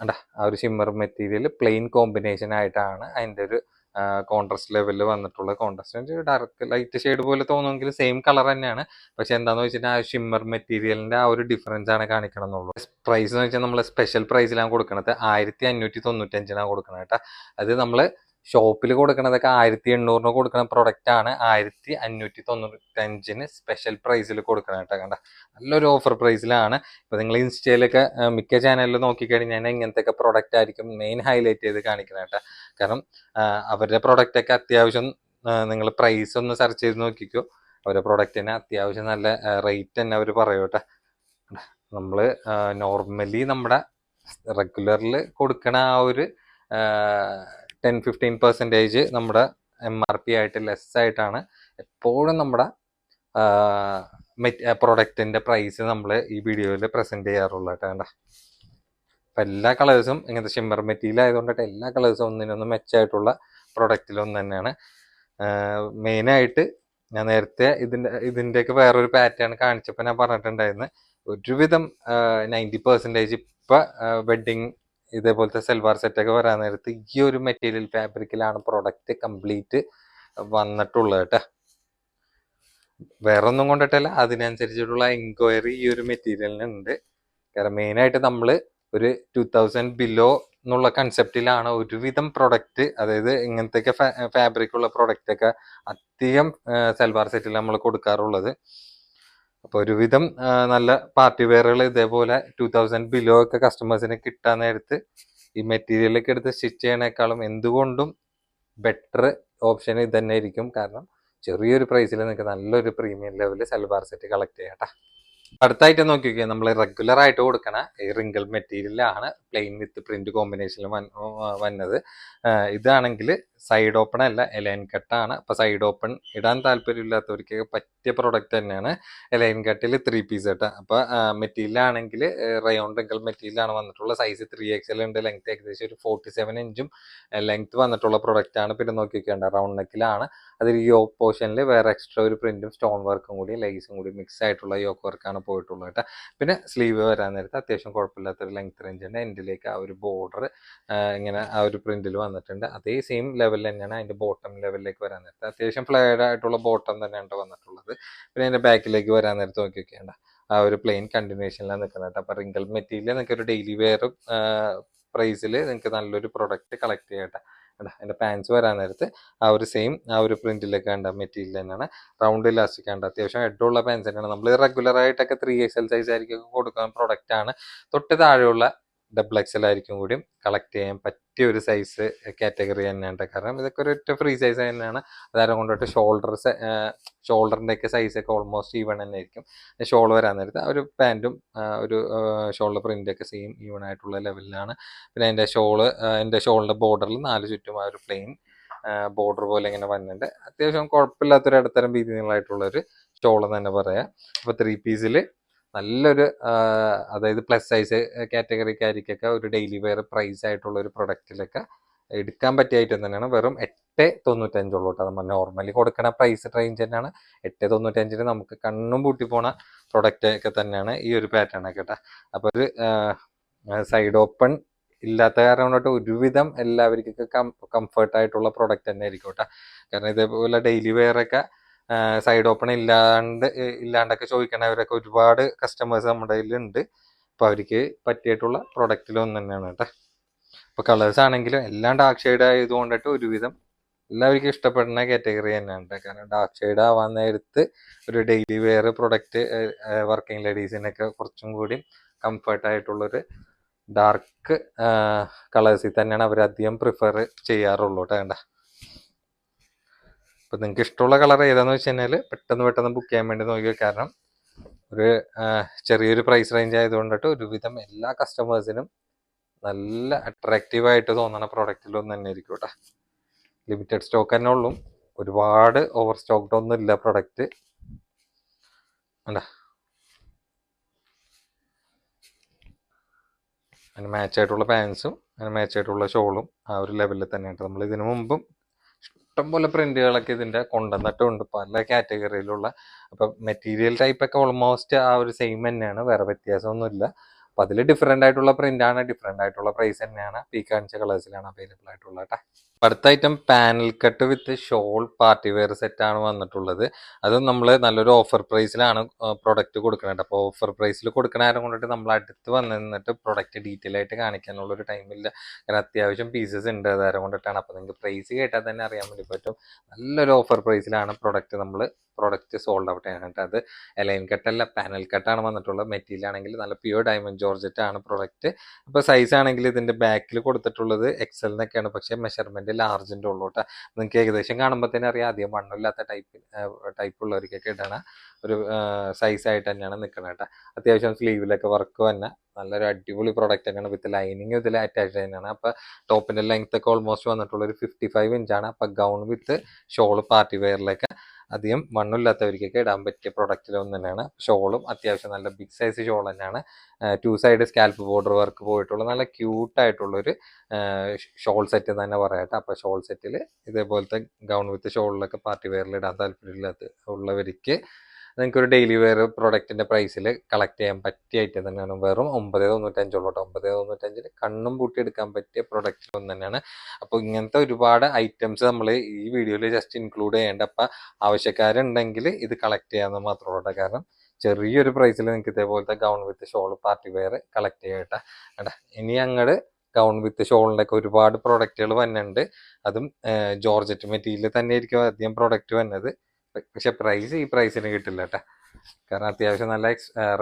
അണ്ടാ ആ ഒരു ഷിമ്മർ മെറ്റീരിയൽ പ്ലെയിൻ കോമ്പിനേഷൻ ആയിട്ടാണ് അതിന്റെ ഒരു കോൺട്രസ്റ്റ് ലെവലിൽ വന്നിട്ടുള്ള കോൺട്രസ്റ്റ് ഡാർക്ക് ലൈറ്റ് ഷെയ്ഡ് പോലെ തോന്നുമെങ്കിൽ സെയിം കളർ തന്നെയാണ്. പക്ഷെ എന്താണെന്ന് വെച്ചിട്ടുണ്ടെങ്കിൽ ആ ഷിമ്മർ മെറ്റീരിയലിന്റെ ആ ഒരു ഡിഫറൻസ് ആണ് കാണിക്കണം എന്നുള്ളൂ പ്രൈസ് എന്ന് വെച്ചാൽ നമ്മൾ സ്പെഷ്യൽ പ്രൈസിലാണ് കൊടുക്കുന്നത് ആയിരത്തി അഞ്ഞൂറ്റി തൊണ്ണൂറ്റഞ്ചിനാണ് കൊടുക്കുന്നത് കേട്ടോ. അത് നമ്മൾ ഷോപ്പിൽ കൊടുക്കണതൊക്കെ ആയിരത്തി എണ്ണൂറിന് കൊടുക്കുന്ന പ്രൊഡക്റ്റ് ആണ്. ആയിരത്തി അഞ്ഞൂറ്റി തൊണ്ണൂറ്റഞ്ചിന് സ്പെഷ്യൽ പ്രൈസിൽ കൊടുക്കണം കേട്ടോ കണ്ട? നല്ലൊരു ഓഫർ പ്രൈസിലാണ് ഇപ്പൊ നിങ്ങൾ ഇൻസ്റ്റയിലൊക്കെ മിക്ക ചാനലിൽ നോക്കിക്കഴിഞ്ഞാൽ ഇങ്ങനത്തെ ഒക്കെ പ്രൊഡക്റ്റ് ആയിരിക്കും മെയിൻ ഹൈലൈറ്റ് ചെയ്ത് കാണിക്കുന്നത് കേട്ടോ. കാരണം അവരുടെ പ്രൊഡക്റ്റ് ഒക്കെ അത്യാവശ്യം നിങ്ങൾ പ്രൈസ് ഒന്ന് സെർച്ച് ചെയ്ത് നോക്കിക്കോ. അവരുടെ പ്രൊഡക്റ്റിന് അത്യാവശ്യം നല്ല റേറ്റ് തന്നെ അവർ പറയും കേട്ടോ. നമ്മൾ നോർമലി നമ്മുടെ റെഗുലറിൽ കൊടുക്കണ ആ ഒരു ടെൻ ഫിഫ്റ്റീൻ പെർസെന്റേജ് നമ്മുടെ എം ആർ പി ആയിട്ട് ലെസ് ആയിട്ടാണ് എപ്പോഴും നമ്മുടെ പ്രൊഡക്റ്റിന്റെ പ്രൈസ് നമ്മൾ ഈ വീഡിയോയിൽ പ്രസന്റ് ചെയ്യാറുള്ളത് കേട്ടോ കണ്ടോ. അപ്പം എല്ലാ കളേഴ്സും ഇങ്ങനത്തെ ഷിമ്മർ മെറ്റീരിയൽ ആയതുകൊണ്ടിട്ട് എല്ലാ കളേഴ്സും ഒന്നിനൊന്നും മെച്ചമായിട്ടുള്ള പ്രൊഡക്റ്റിലൊന്നു തന്നെയാണ് മെയിനായിട്ട് ഞാൻ നേരത്തെ ഇതിന്റെ ഇതിന്റെയൊക്കെ വേറൊരു പാറ്റേൺ കാണിച്ചപ്പോൾ ഞാൻ പറഞ്ഞിട്ടുണ്ടായിരുന്നു ഒരുവിധം നയന്റി പെർസെന്റേജ് ഇപ്പം വെഡിങ് ഇതേപോലത്തെ സെൽവാർ സെറ്റൊക്കെ വരാൻ നേരത്ത് ഈ ഒരു മെറ്റീരിയൽ ഫാബ്രിക്കിലാണ് പ്രൊഡക്റ്റ് കംപ്ലീറ്റ് വന്നിട്ടുള്ളത് കേട്ടോ വേറെ ഒന്നും കൊണ്ടിട്ടല്ല. അതിനനുസരിച്ചിട്ടുള്ള എൻക്വയറി ഈ ഒരു മെറ്റീരിയലിനുണ്ട് കാരണം മെയിനായിട്ട് നമ്മൾ ഒരു ടു തൗസൻഡ് ബിലോ എന്നുള്ള കൺസെപ്റ്റിലാണ് ഒരുവിധം പ്രൊഡക്റ്റ് അതായത് ഇങ്ങനത്തെയൊക്കെ ഫാബ്രിക് ഉള്ള പ്രൊഡക്റ്റ് ഒക്കെ അധികം സെൽവാർ സെറ്റിൽ നമ്മൾ കൊടുക്കാറുള്ളത്. അപ്പൊ ഒരുവിധം നല്ല പാർട്ടി വെയറുകൾ ഇതേപോലെ ടൂ തൗസൻഡ് ബിലോ ഒക്കെ കസ്റ്റമേഴ്സിന് കിട്ടാൻ നേരത്ത് ഈ മെറ്റീരിയലൊക്കെ എടുത്ത് സ്റ്റിച്ച് ചെയ്യണേക്കാളും എന്തുകൊണ്ടും ബെറ്റർ ഓപ്ഷൻ ഇത് തന്നെ ആയിരിക്കും. കാരണം ചെറിയൊരു പ്രൈസിൽ നിങ്ങൾക്ക് നല്ലൊരു പ്രീമിയം ലെവലിൽ സെൽബാർ സെറ്റ് കളക്ട് ചെയ്യാം അടുത്തായിട്ട് നോക്കി നോക്കിയാൽ നമ്മൾ റെഗുലർ ആയിട്ട് കൊടുക്കണ ഈ റിങ്കിൾ മെറ്റീരിയലാണ് പ്ലെയിൻ വിത്ത് പ്രിന്റ് കോമ്പിനേഷനിൽ വന്നത്. ഇതാണെങ്കിൽ സൈഡ് ഓപ്പൺ അല്ല എലൈൻ കട്ടാണ് അപ്പൊ സൈഡ് ഓപ്പൺ ഇടാൻ താല്പര്യമില്ലാത്തവർക്ക് പറ്റിയ പ്രോഡക്റ്റ് തന്നെയാണ് എലൈൻ കട്ടിൽ ത്രീ പീസ് കേട്ടോ മെറ്റീരിയൽ ആണെങ്കിൽ റയോൺ റിങ്കിൾ മെറ്റീരിയലാണ് വന്നിട്ടുള്ള സൈസ് ത്രീ എൽ ഉണ്ട്. ലെങ്ത് ഏകദേശം ഒരു ഫോർട്ടി സെവൻ ഇഞ്ചും ലെങ്ത് വന്നിട്ടുള്ള പ്രൊഡക്റ്റ് ആണ്. പിന്നെ നോക്കി റൗണ്ട് നെക്കിലാണ് അതിൽ യോക്ക് പോർഷനിൽ വേറെ എക്സ്ട്രാ ഒരു പ്രിന്റും സ്റ്റോൺ വർക്കും കൂടി ലൈസും കൂടി മിക്സ് ആയിട്ടുള്ള യോക്ക് വർക്കാണ് പോയിട്ടുള്ളത് കേട്ടോ പിന്നെ സ്ലീവ് വരാൻ നേരത്ത് അത്യാവശ്യം കുഴപ്പമില്ലാത്തൊരു ലെങ്ത് റേഞ്ച് ഉണ്ട്. എൻഡിലേക്ക് ആ ഒരു ബോർഡർ ഇങ്ങനെ ആ ഒരു പ്രിന്റിൽ വന്നിട്ടുണ്ട്. അതേ സെയിം ലെവലിൽ തന്നെയാണ് അതിന്റെ ബോട്ടം ലെവലിലേക്ക് വരാൻ നേരത്ത്. അത്യാവശ്യം ഫ്ലയർഡ് ആയിട്ടുള്ള ബോട്ടം തന്നെയാണ് വന്നിട്ടുള്ളത്. പിന്നെ അതിന്റെ ബാക്കിലേക്ക് വരാൻ നേരത്ത് നോക്കി നോക്കിയാണ്ട ആ ഒരു പ്ലെയിൻ കണ്ടിന്യൂഷനിലാണ് നിൽക്കുന്നത് അപ്പോൾ അപ്പൊ റിങ്കൽ മെറ്റീരിയൽ നിങ്ങൾക്ക് ഒരു ഡെയിലി വെയർ പ്രൈസിൽ നിങ്ങൾക്ക് നല്ലൊരു പ്രൊഡക്റ്റ് കളക്ട് ചെയ്യട്ടെ. അതിന്റെ പാൻസ് വരാൻ നേരത്ത് ആ ഒരു സെയിം ആ ഒരു പ്രിന്റിലൊക്കെ ഉണ്ട് മെറ്റീരിയൽ തന്നെയാണ്. റൗണ്ട് ഇലാസ്റ്റിക് ഉണ്ട് അത്യാവശ്യം ഹെഡുള്ള പാൻസ് തന്നെയാണ്. നമ്മൾ റെഗുലർ ആയിട്ടൊക്കെ ത്രീ എക്സ് എൽ സൈസ് ആയിരിക്കും കൊടുക്കുന്ന പ്രൊഡക്റ്റ് ആണ്. തൊട്ട് താഴെയുള്ള ഡബിൾ എക്സൽ ആയിരിക്കും കൂടി കളക്ട് ചെയ്യാൻ പറ്റിയ ഒരു സൈസ് കാറ്റഗറി തന്നെയാണ് കാരണം ഇതൊക്കെ ഒരു ഒറ്റ ഫ്രീ സൈസ് തന്നെയാണ്. അതാരം കൊണ്ടിട്ട് ഷോൾഡർ ഷോൾഡറിന്റെ ഒക്കെ സൈസ് ഒക്കെ ഓൾമോസ്റ്റ് ഈവൺ തന്നെ ആയിരിക്കും. ഷോൾ വരാൻ നേരത്ത് ഒരു പാന്റും ഒരു ഷോൾഡർ പ്രിന്റൊക്കെ സെയിം ഈവൺ ആയിട്ടുള്ള ലെവലിലാണ് പിന്നെ എന്റെ ഷോൾ എന്റെ ഷോളിന്റെ ബോർഡറിൽ നാല് ചുറ്റും ആ ഒരു പ്ലെയിൻ ബോർഡർ പോലെ ഇങ്ങനെ വന്നിട്ടുണ്ട് അത്യാവശ്യം കുഴപ്പമില്ലാത്തൊരു ഇടത്തരം സ്റ്റോൾ എന്ന് തന്നെ പറയാം. അപ്പോൾ ത്രീ പീസിൽ നല്ലൊരു അതായത് പ്ലസ് സൈസ് കാറ്റഗറിക്കാരിക്കൊക്കെ ഒരു ഡെയിലി വെയർ പ്രൈസ് ആയിട്ടുള്ള ഒരു പ്രൊഡക്റ്റിലൊക്കെ എടുക്കാൻ പറ്റിയ ഐറ്റം തന്നെയാണ്. വെറും എട്ട് തൊണ്ണൂറ്റഞ്ചുള്ളൂ കേട്ടോ നമ്മൾ നോർമലി കൊടുക്കുന്ന പ്രൈസ് റേഞ്ച് തന്നെയാണ്. എട്ട് തൊണ്ണൂറ്റഞ്ചിന് നമുക്ക് കണ്ണും പൂട്ടി പോണ പ്രൊഡക്റ്റ് ഒക്കെ തന്നെയാണ് ഈ ഒരു പാറ്റേൺ ഒക്കെ കേട്ടോ അപ്പോൾ ഒരു സൈഡ് ഓപ്പൺ ഇല്ലാത്ത കാരണം കൊണ്ടിട്ട് ഒരുവിധം എല്ലാവർക്കൊക്കെ കംഫർട്ട് ആയിട്ടുള്ള പ്രൊഡക്റ്റ് തന്നെ ആയിരിക്കും കേട്ടോ കാരണം ഇതേപോലെ ഡെയിലി വെയർ ഒക്കെ സൈഡ് ഓപ്പൺ ഇല്ലാണ്ട് ഇല്ലാണ്ടൊക്കെ ചോദിക്കണവരൊക്കെ ഒരുപാട് കസ്റ്റമേഴ്സ് നമ്മുടെ കയ്യിലുണ്ട്. അപ്പോൾ അവർക്ക് പറ്റിയിട്ടുള്ള പ്രൊഡക്റ്റിൽ ഒന്ന് തന്നെയാണ് കേട്ടോ. ഇപ്പോൾ കളേഴ്സ് ആണെങ്കിലും എല്ലാം ഡാർക്ക് ഷെയ്ഡ് ആയതുകൊണ്ടിട്ട് ഒരുവിധം എല്ലാവർക്കും ഇഷ്ടപ്പെടുന്ന കാറ്റഗറി തന്നെയാണ്. കാരണം ഡാർക്ക് ഷെയ്ഡ് ആവാൻ നേരത്ത് ഒരു ഡെയിലി വെയർ പ്രൊഡക്റ്റ് വർക്കിംഗ് ലേഡീസിനൊക്കെ കുറച്ചും കൂടി കംഫർട്ടായിട്ടുള്ളൊരു ഡാർക്ക് കളേഴ്സിൽ തന്നെയാണ് അവർ അധികം പ്രിഫർ ചെയ്യാറുള്ളൂ കേട്ടോ. വേണ്ട അപ്പം നിങ്ങൾക്ക് ഇഷ്ടമുള്ള കളർ ഏതാന്ന് വെച്ച് കഴിഞ്ഞാൽ പെട്ടെന്ന് പെട്ടെന്ന് ബുക്ക് ചെയ്യാൻ വേണ്ടി നോക്കിയാൽ കാരണം ഒരു ചെറിയൊരു പ്രൈസ് റേഞ്ച് ആയതുകൊണ്ടിട്ട് ഒരുവിധം എല്ലാ കസ്റ്റമേഴ്സിനും നല്ല അട്രാക്റ്റീവ് ആയിട്ട് തോന്നുന്ന പ്രൊഡക്റ്റിലൊന്നും തന്നെ ആയിരിക്കും കേട്ടോ ലിമിറ്റഡ് സ്റ്റോക്ക് തന്നെ ഉള്ളൂ. ഒരുപാട് ഓവർ സ്റ്റോക്ക്ഡ് ഒന്നും ഇല്ല പ്രൊഡക്റ്റ് അല്ല അതിന് മാച്ച് ആയിട്ടുള്ള പാൻസും അതിന് മാച്ച് ആയിട്ടുള്ള ഷോളും ആ ഒരു ലെവലിൽ തന്നെയാണ് നമ്മൾ ഇതിനു മുമ്പും ഇഷ്ടംപോലെ പ്രിന്റുകളൊക്കെ ഇതിന്റെ കൊണ്ടുവന്നിട്ടുണ്ട്. പല കാറ്റഗറിയിലുള്ള അപ്പം മെറ്റീരിയൽ ടൈപ്പ് ഒക്കെ ഓൾമോസ്റ്റ് ആ ഒരു സെയിം തന്നെയാണ്. വേറെ വ്യത്യാസമൊന്നുമില്ല. അപ്പം അതിൽ ഡിഫറെന്റ് ആയിട്ടുള്ള പ്രിന്റ് ആണ്. ഡിഫറെന്റ് ആയിട്ടുള്ള പ്രൈസ് തന്നെയാണ്. ഈ കാണിച്ച കളേഴ്സിലാണ് അവൈലബിൾ ആയിട്ടുള്ളത് കേട്ടോ അടുത്ത item panel cut with shawl party wear സെറ്റാണ് വന്നിട്ടുള്ളത്. അത് നമ്മൾ നല്ലൊരു ഓഫർ പ്രൈസിലാണ് പ്രൊഡക്റ്റ് കൊടുക്കുന്നത് അപ്പോൾ ഓഫർ പ്രൈസിൽ കൊടുക്കുന്ന ആരും കൊണ്ടിട്ട് നമ്മൾ അടുത്ത് വന്ന് നിന്നിട്ട് പ്രൊഡക്റ്റ് ഡീറ്റെയിൽ ആയിട്ട് കാണിക്കാനുള്ളൊരു ടൈമില്ല കാരണം അത്യാവശ്യം പീസസ് ഉണ്ട് അതാരം കൊണ്ടിട്ടാണ്. അപ്പോൾ നിങ്ങൾക്ക് പ്രൈസ് കേട്ടാൽ തന്നെ അറിയാൻ വേണ്ടി പറ്റും. നല്ലൊരു ഓഫർ പ്രൈസിലാണ് പ്രൊഡക്റ്റ് നമ്മൾ പ്രൊഡക്റ്റ് സോൾഡ് ഔട്ട് ആയിട്ട് അത് എലൈൻ കട്ടല്ല പാനൽ കട്ടാണ് വന്നിട്ടുള്ളത് മെറ്റീരിയൽ ആണെങ്കിൽ നല്ല പ്യുവർ ഡയമണ്ട് ജോർജറ്റ് ആണ് പ്രോഡക്റ്റ് അപ്പോൾ സൈസ് ആണെങ്കിൽ ഇതിന്റെ ബാക്കിൽ കൊടുത്തിട്ടുള്ളത് എക്സൽ എന്നൊക്കെയാണ് പക്ഷേ മെഷർമെന്റ് ലാർജിന്റെ ഉള്ളൂ കേട്ടോ നിങ്ങൾക്ക് ഏകദേശം കാണുമ്പോൾ തന്നെ അറിയാം അധികം മണ്ണില്ലാത്ത ടൈപ്പ് ടൈപ്പ് ഉള്ളവർക്കൊക്കെ ഇടണ ഒരു സൈസ് ആയിട്ട് തന്നെയാണ് നിൽക്കുന്നത് കേട്ടോ അത്യാവശ്യം സ്ലീവിലൊക്കെ വർക്ക് തന്നെ. നല്ലൊരു അടിപൊളി പ്രോഡക്റ്റ് തന്നെയാണ്. വിത്ത് ലൈനിങ് ഇതിൽ അറ്റാച്ച് തന്നെയാണ്. അപ്പോൾ ടോപ്പിന്റെ ലെങ്ത് ഒക്കെ ഓൾമോസ്റ്റ് വന്നിട്ടുള്ള ഒരു ഫിഫ്റ്റി ഫൈവ് ഇഞ്ചാണ് അപ്പോൾ ഗൗൺ വിത്ത് ഷോൾ പാർട്ടി വെയറിലൊക്കെ അധികം മണ്ണില്ലാത്തവർക്കൊക്കെ ഇടാൻ പറ്റിയ പ്രൊഡക്റ്റിൽ ഒന്ന് തന്നെയാണ് ഷോളും അത്യാവശ്യം നല്ല ബിഗ് സൈസ് ഷോൾ തന്നെയാണ്. Two side scallop border work പോയിട്ടുള്ള നല്ല ക്യൂട്ടായിട്ടുള്ളൊരു ഷോൾ സെറ്റ് എന്ന് തന്നെ പറയട്ടെ അപ്പോൾ ഷോൾ സെറ്റിൽ ഇതേപോലത്തെ ഗൗൺ വിത്ത് ഷോളിലൊക്കെ പാർട്ടി വെയറിൽ ഇടാൻ താല്പര്യമില്ലാത്ത ഉള്ളവർക്ക് നിങ്ങൾക്ക് ഒരു ഡെയിലി വെയർ പ്രോഡക്റ്റിന്റെ പ്രൈസിൽ കളക്ട് ചെയ്യാൻ പറ്റിയ ഐറ്റം തന്നെയാണ്. വെറും ഒമ്പത് തൊണ്ണൂറ്റഞ്ചുള്ളൂ കേട്ടോ ഒമ്പത് തൊണ്ണൂറ്റഞ്ചിൽ കണ്ണും പൂട്ടി എടുക്കാൻ പറ്റിയ പ്രൊഡക്റ്റ് ഒന്ന് തന്നെയാണ്. അപ്പോൾ ഇങ്ങനത്തെ ഒരുപാട് ഐറ്റംസ് നമ്മൾ ഈ വീഡിയോയിൽ ജസ്റ്റ് ഇൻക്ലൂഡ് ചെയ്യേണ്ട. അപ്പം ആവശ്യക്കാരുണ്ടെങ്കിൽ ഇത് കളക്ട് ചെയ്യാമെന്ന് മാത്രമേ ഉള്ളൂ കാരണം ചെറിയൊരു പ്രൈസിൽ നിങ്ങൾക്ക് ഇതേപോലത്തെ gown with shawl party wear collect ചെയ്യട്ടെ ഇനി അങ്ങോട്ട് ഗൗൺ വിത്ത് ഷോളിന്റെ ഒക്കെ ഒരുപാട് പ്രോഡക്റ്റുകൾ വന്നിട്ടുണ്ട് അതും ജോർജറ്റ് മെറ്റീരിയൽ തന്നെ ആയിരിക്കും ആദ്യം പ്രൊഡക്റ്റ് വന്നത്. പക്ഷെ പ്രൈസ് ഈ പ്രൈസിന് കിട്ടില്ല കേട്ടോ കാരണം അത്യാവശ്യം നല്ല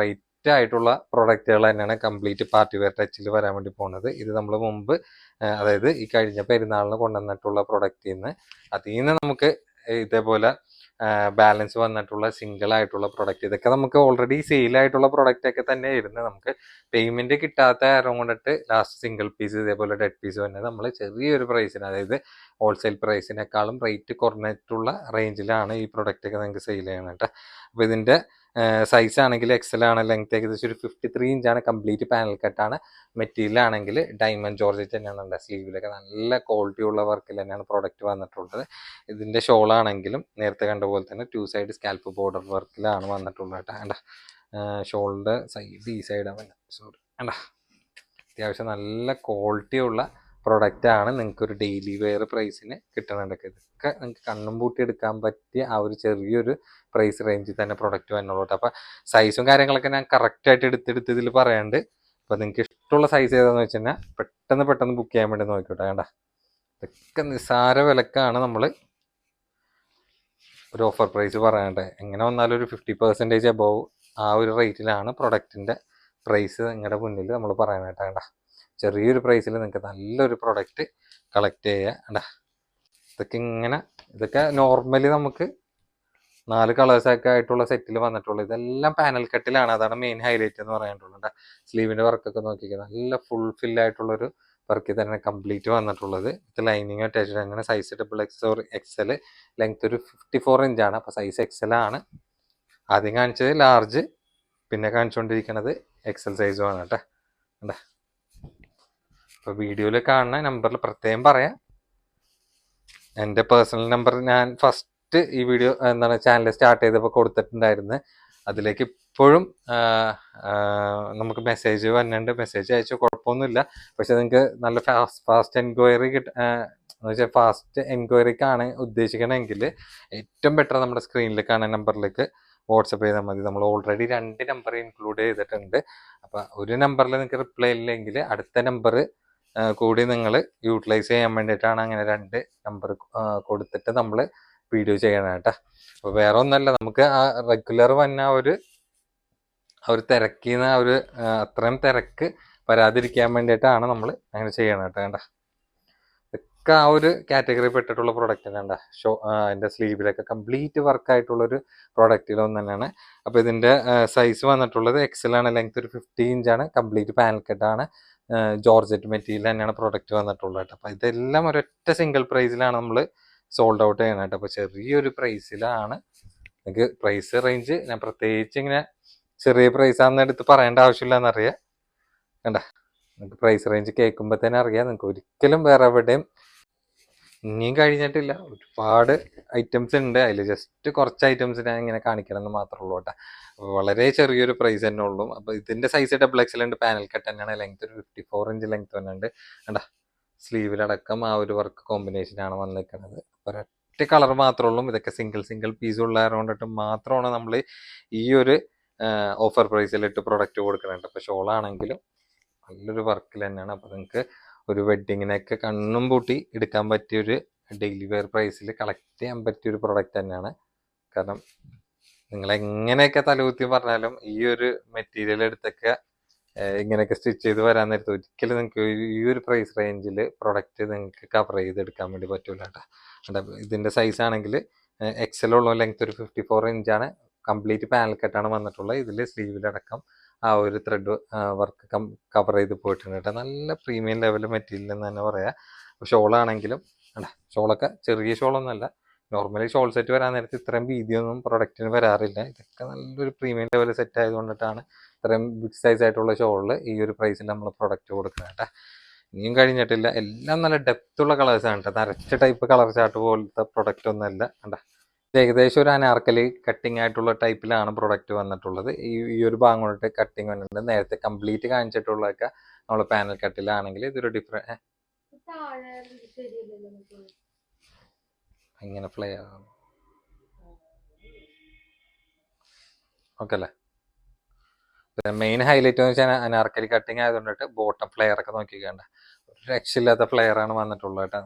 റേറ്റ് ആയിട്ടുള്ള പ്രൊഡക്റ്റുകൾ തന്നെയാണ് കംപ്ലീറ്റ് പാർട്ടി വെയർ ടച്ചിൽ വരാൻ വേണ്ടി പോകുന്നത് ഇത് നമ്മൾ മുമ്പ് അതായത് ഈ കഴിഞ്ഞ പെരുന്നാളിന് കൊണ്ടുവന്നിട്ടുള്ള പ്രൊഡക്റ്റിൽ നിന്ന് അതിൽ നിന്ന് നമുക്ക് ഇതേപോലെ ബാലൻസ് വന്നിട്ടുള്ള സിംഗിൾ ആയിട്ടുള്ള പ്രൊഡക്റ്റ് ഇതൊക്കെ നമുക്ക് ഓൾറെഡി സെയിൽ ആയിട്ടുള്ള പ്രൊഡക്റ്റ് ഒക്കെ തന്നെ ആയിരുന്നു നമുക്ക് പേയ്മെന്റ് കിട്ടാത്ത കാരണം കൊണ്ടിട്ട് ലാസ്റ്റ് സിംഗിൾ പീസ് ഇതേപോലെ ഡെഡ് പീസ് തന്നെ നമ്മൾ ചെറിയൊരു പ്രൈസിന് അതായത് ഹോൾസെയിൽ പ്രൈസിനേക്കാളും റേറ്റ് കുറഞ്ഞിട്ടുള്ള റേഞ്ചിലാണ് ഈ പ്രൊഡക്റ്റ് ഒക്കെ നിങ്ങൾക്ക് സെയിൽ ചെയ്യണം കേട്ടോ അപ്പൊ ഇതിന്റെ സൈസ് ആണെങ്കിൽ എക്സൽ ആണ് ലെങ്ത് ഏകദേശം ഒരു ഫിഫ്റ്റി ത്രീ ഇഞ്ചാണ് കംപ്ലീറ്റ് പാനൽ കട്ടാണ് മെറ്റീരിയൽ ആണെങ്കിൽ ഡയമണ്ട് ജോർജറ്റ് തന്നെയാണ് ഉണ്ട് സ്ലീവിലൊക്കെ നല്ല ക്വാളിറ്റി ഉള്ള വർക്കിൽ തന്നെയാണ് പ്രോഡക്റ്റ് വന്നിട്ടുള്ളത്. ഇതിന്റെ ഷോൾ ആണെങ്കിലും നേരത്തെ കണ്ട പോലെ തന്നെ ടു സൈഡ് സ്കാൽപ്പ് ബോർഡർ വർക്കിലാണ് വന്നിട്ടുള്ളത് കേട്ടോ. വേണ്ട ഷോളിന്റെ സൈഡ് ഈ സൈഡാണ് സോറി വേണ്ട അത്യാവശ്യം നല്ല ക്വാളിറ്റി പ്രൊഡക്റ്റ് ആണ് നിങ്ങൾക്ക് ഒരു ഡെയിലി വെയർ പ്രൈസിന് കിട്ടുന്നുണ്ട് ഇതൊക്കെ നിങ്ങൾക്ക് കണ്ണും പൂട്ടി എടുക്കാൻ പറ്റിയ ആ ഒരു ചെറിയൊരു പ്രൈസ് റേഞ്ചിൽ തന്നെ പ്രൊഡക്റ്റ് വന്നുള്ളൂ അപ്പൊ സൈസും കാര്യങ്ങളൊക്കെ ഞാൻ കറക്റ്റ് ആയിട്ട് എടുത്തെടുത്ത് ഇതിൽ പറയാണ്ട് അപ്പൊ നിങ്ങൾക്ക് ഇഷ്ടമുള്ള സൈസ് ഏതാന്ന് വെച്ച് കഴിഞ്ഞാൽ പെട്ടെന്ന് പെട്ടെന്ന് ബുക്ക് ചെയ്യാൻ വേണ്ടി നോക്കിക്കോട്ടെ വേണ്ട ഇതൊക്കെ നിസ്സാര വിലക്കാണ് നമ്മൾ ഒരു ഓഫർ പ്രൈസ് പറയാണ്ട് എങ്ങനെ വന്നാലും ഒരു ഫിഫ്റ്റി പെർസെന്റേജ് അബവ് ആ ഒരു റേറ്റിലാണ് പ്രൊഡക്റ്റിന്റെ പ്രൈസ് നിങ്ങളുടെ മുന്നിൽ നമ്മൾ പറയാനായിട്ട് വേണ്ട ചെറിയൊരു പ്രൈസിൽ നിങ്ങൾക്ക് നല്ലൊരു പ്രൊഡക്റ്റ് കളക്ട് വേണ്ട ഇതൊക്കെ ഇങ്ങനെ ഇതൊക്കെ നോർമലി നമുക്ക് നാല് കളേഴ്സൊക്കെ ആയിട്ടുള്ള സെറ്റിൽ വന്നിട്ടുള്ളൂ. ഇതെല്ലാം പാനൽ കട്ടിലാണ് അതാണ് മെയിൻ ഹൈലൈറ്റ് എന്ന് പറയാനുള്ളത് സ്ലീവിന്റെ വർക്കൊക്കെ നോക്കിക്കുക നല്ല ഫുൾ ഫിൽ ആയിട്ടുള്ളൊരു വർക്കിൽ തന്നെ കംപ്ലീറ്റ് വന്നിട്ടുള്ളത്. വിത്ത് ലൈനിങ് അറ്റാച്ച്ഡ് അങ്ങനെ size double X or XL length ഒരു ഫിഫ്റ്റി ഫോർ ഇഞ്ചാണ് അപ്പോൾ സൈസ് എക്സൽ ആണ്. ആദ്യം കാണിച്ചത് ലാർജ് പിന്നെ കാണിച്ചുകൊണ്ടിരിക്കുന്നത് എക്സൽ സൈസുമാണ് കേട്ടോ. അപ്പോൾ വീഡിയോയിൽ കാണുന്ന നമ്പറിൽ പ്രത്യേകം പറയാം. എന്റെ പേഴ്സണൽ നമ്പർ ഞാൻ ഫസ്റ്റ് ഈ വീഡിയോ എന്താണ് ചാനൽ സ്റ്റാർട്ട് ചെയ്തപ്പോൾ കൊടുത്തിട്ടുണ്ടായിരുന്നു. അതിലേക്ക് ഇപ്പോഴും നമുക്ക് മെസ്സേജ് വന്നിട്ടുണ്ട്. മെസ്സേജ് അയച്ചു കുഴപ്പമൊന്നുമില്ല. പക്ഷെ നിങ്ങൾക്ക് നല്ല ഫാസ്റ്റ് ഫാസ്റ്റ് എൻക്വയറി കിട്ട എന്ന് വെച്ചാൽ ഫാസ്റ്റ് എൻക്വയറിക്കാണ് ഉദ്ദേശിക്കണമെങ്കിൽ ഏറ്റവും ബെറ്റർ നമ്മുടെ സ്ക്രീനിൽ കാണുന്ന നമ്പറിലേക്ക് വാട്സപ്പ് ചെയ്താൽ മതി. നമ്മൾ ഓൾറെഡി രണ്ട് നമ്പർ ഇൻക്ലൂഡ് ചെയ്തിട്ടുണ്ട്. അപ്പം ഒരു നമ്പറിൽ നിങ്ങൾക്ക് റിപ്ലൈ ഇല്ലെങ്കിൽ അടുത്ത നമ്പർ കൂടി നിങ്ങൾ യൂട്ടിലൈസ് ചെയ്യാൻ വേണ്ടിയിട്ടാണ് അങ്ങനെ രണ്ട് നമ്പർ കൊടുത്തിട്ട് നമ്മൾ വീഡിയോ ചെയ്യണം കേട്ടോ അപ്പോൾ വേറെ ഒന്നല്ല നമുക്ക് ആ റെഗുലർ വന്ന ഒരു ഒരു തിരക്കിന്ന് ഒരു അത്രയും തിരക്ക് വരാതിരിക്കാൻ വേണ്ടിയിട്ടാണ് നമ്മൾ അങ്ങനെ ചെയ്യണം കേട്ടോ കണ്ട. ഇതൊക്കെ ആ ഒരു കാറ്റഗറി പെട്ടിട്ടുള്ള പ്രൊഡക്റ്റ് കണ്ട. ഷോ അതിന്റെ സ്ലീവിലൊക്കെ കംപ്ലീറ്റ് വർക്കായിട്ടുള്ളൊരു ഒന്ന് തന്നെയാണ്. അപ്പോൾ ഇതിന്റെ സൈസ് വന്നിട്ടുള്ളത് എക്സലാണ് ലെങ്ത് ഒരു ഫിഫ്റ്റി ഇഞ്ചാണ് കംപ്ലീറ്റ് പാനൽ കട്ടാണ് ജോർജറ്റ് മെറ്റീരിയൽ തന്നെയാണ് പ്രൊഡക്റ്റ് വന്നിട്ടുള്ളത് കേട്ടോ. അപ്പോൾ ഇതെല്ലാം ഒരൊറ്റ സിംഗിൾ പ്രൈസിലാണ് നമ്മൾ സോൾഡ് ഔട്ട് ചെയ്യണം കേട്ടോ. അപ്പോൾ ചെറിയൊരു പ്രൈസിലാണ് നിങ്ങൾക്ക് പ്രൈസ് റേഞ്ച് ഞാൻ പ്രത്യേകിച്ച് ഇങ്ങനെ ചെറിയ പ്രൈസ് ആണെന്ന് എടുത്ത് പറയേണ്ട ആവശ്യമില്ല എന്നറിയാം കണ്ട? നിങ്ങൾക്ക് പ്രൈസ് റേഞ്ച് കേൾക്കുമ്പോൾ തന്നെ അറിയാം. നിങ്ങൾക്ക് ഒരിക്കലും വേറെ എവിടെയും ഇനിയും കഴിഞ്ഞിട്ടില്ല. ഒരുപാട് ഐറ്റംസ് ഉണ്ട്. അതിൽ ജസ്റ്റ് കുറച്ച് ഐറ്റംസ് ഞാൻ ഇങ്ങനെ കാണിക്കണം എന്ന് മാത്രമേ ഉള്ളൂ കേട്ടോ. വളരെ ചെറിയൊരു പ്രൈസ് തന്നെ ഉള്ളൂ. അപ്പോൾ ഇതിന്റെ സൈസ് ഡബിൾ എക്സൽ ഉണ്ട്. പാനൽ കട്ട് തന്നെയാണ്. ലെങ്ത് ഒരു ഫിഫ്റ്റി ഫോർ ഇഞ്ച് ലെങ്ത് തന്നെ ഉണ്ട്. കണ്ടാ? സ്ലീവിലടക്കം ആ ഒരു വർക്ക് കോമ്പിനേഷനാണ് വന്നിരിക്കുന്നത്. ഒരൊറ്റ കളർ മാത്രമേ ഉള്ളൂ. ഇതൊക്കെ സിംഗിൾ സിംഗിൾ പീസ് ഉള്ളത് കൊണ്ടിട്ട് മാത്രമാണ് നമ്മൾ ഈ ഒരു ഓഫർ പ്രൈസിലിട്ട് പ്രൊഡക്റ്റ് കൊടുക്കുന്നുണ്ട് അപ്പോൾ ഷോളാണെങ്കിലും നല്ലൊരു വർക്കിൽ തന്നെയാണ്. അപ്പോൾ നിങ്ങൾക്ക് ഒരു വെഡ്ഡിങ്ങിനൊക്കെ കണ്ണും പൂട്ടി എടുക്കാൻ പറ്റിയൊരു ഡെയിലി വെയർ പ്രൈസിൽ കളക്ട് ചെയ്യാൻ പറ്റിയ ഒരു പ്രോഡക്റ്റ് തന്നെയാണ്. കാരണം നിങ്ങൾ എങ്ങനെയൊക്കെ തലകുത്തി പറഞ്ഞാലും ഈ ഒരു മെറ്റീരിയൽ എടുത്തൊക്കെ ഇങ്ങനെയൊക്കെ സ്റ്റിച്ച് ചെയ്ത് വരാൻ നേരത്ത് ഒരിക്കലും നിങ്ങൾക്ക് ഈ ഒരു പ്രൈസ് റേഞ്ചിൽ പ്രൊഡക്റ്റ് നിങ്ങൾക്ക് കവർ ചെയ്തെടുക്കാൻ വേണ്ടി പറ്റൂല കേട്ടോ? ഇതിന്റെ സൈസ് ആണെങ്കിൽ എക്സൽ ഉള്ള ലെങ്ത് ഒരു ഫിഫ്റ്റി ഫോർ ഇഞ്ചാണ് കംപ്ലീറ്റ് പാനൽ കട്ടാണ് വന്നിട്ടുള്ളത്. ഇതിൽ സ്ലീവിലടക്കം ആ ഒരു ത്രെഡ് വർക്ക് കവർ ചെയ്ത് പോയിട്ടുണ്ട് കേട്ടോ. നല്ല പ്രീമിയം ലെവൽ മെറ്റീരിയൽ എന്ന് തന്നെ പറയാം. ഷോളാണെങ്കിലും അല്ല ഷോളൊക്കെ ചെറിയ ഷോളൊന്നുമല്ല നോർമലി ഷോൾ സെറ്റ് വരാൻ നേരത്ത് ഇത്രയും വീതിയൊന്നും പ്രൊഡക്റ്റിന് വരാറില്ല. ഇതൊക്കെ നല്ലൊരു പ്രീമിയം ലെവൽ സെറ്റ് ആയതുകൊണ്ടിട്ടാണ് ഇത്രയും ബിഗ് സൈസ് ആയിട്ടുള്ള ഷോളിൽ ഈ ഒരു പ്രൈസിൽ നമ്മൾ പ്രൊഡക്റ്റ് കൊടുക്കുന്നത് കേട്ടോ. ഇനിയും കഴിഞ്ഞിട്ടില്ല. എല്ലാം നല്ല ഡെപ്ത് കളേഴ്സാണ് കേട്ടോ. നരച്ച ടൈപ്പ് കളർ ചാർട്ട് പോലത്തെ പ്രൊഡക്റ്റ് ഒന്നുമല്ല ഇത് ഏകദേശം ഒരു അനാർക്കലി കട്ടിങ് ആയിട്ടുള്ള ടൈപ്പിലാണ് പ്രൊഡക്റ്റ് വന്നിട്ടുള്ളത്. ഈ ഈ ഒരു ഭാഗം കൊണ്ടിട്ട് കട്ടിങ് വന്നിട്ടുണ്ട്. നേരത്തെ കംപ്ലീറ്റ് കാണിച്ചിട്ടുള്ളതൊക്കെ നമ്മൾ പാനൽ കട്ടിലാണെങ്കിൽ ഇതൊരു ഡിഫറെ ഇങ്ങനെ ഫ്ലൈ ആകും. ഓക്കെ അല്ലേ? മെയിൻ ഹൈലൈറ്റ് എന്ന് വെച്ചാൽ അനാർക്കലി കട്ടിങ് ആയതുകൊണ്ടിട്ട് ബോട്ടം ഫ്ലെയർ ഒക്കെ നോക്കിക്കേണ്ട. ഒരു രക്ഷയില്ലാത്ത ഫ്ലെയർ ആണ് വന്നിട്ടുള്ളത് കേട്ടോ.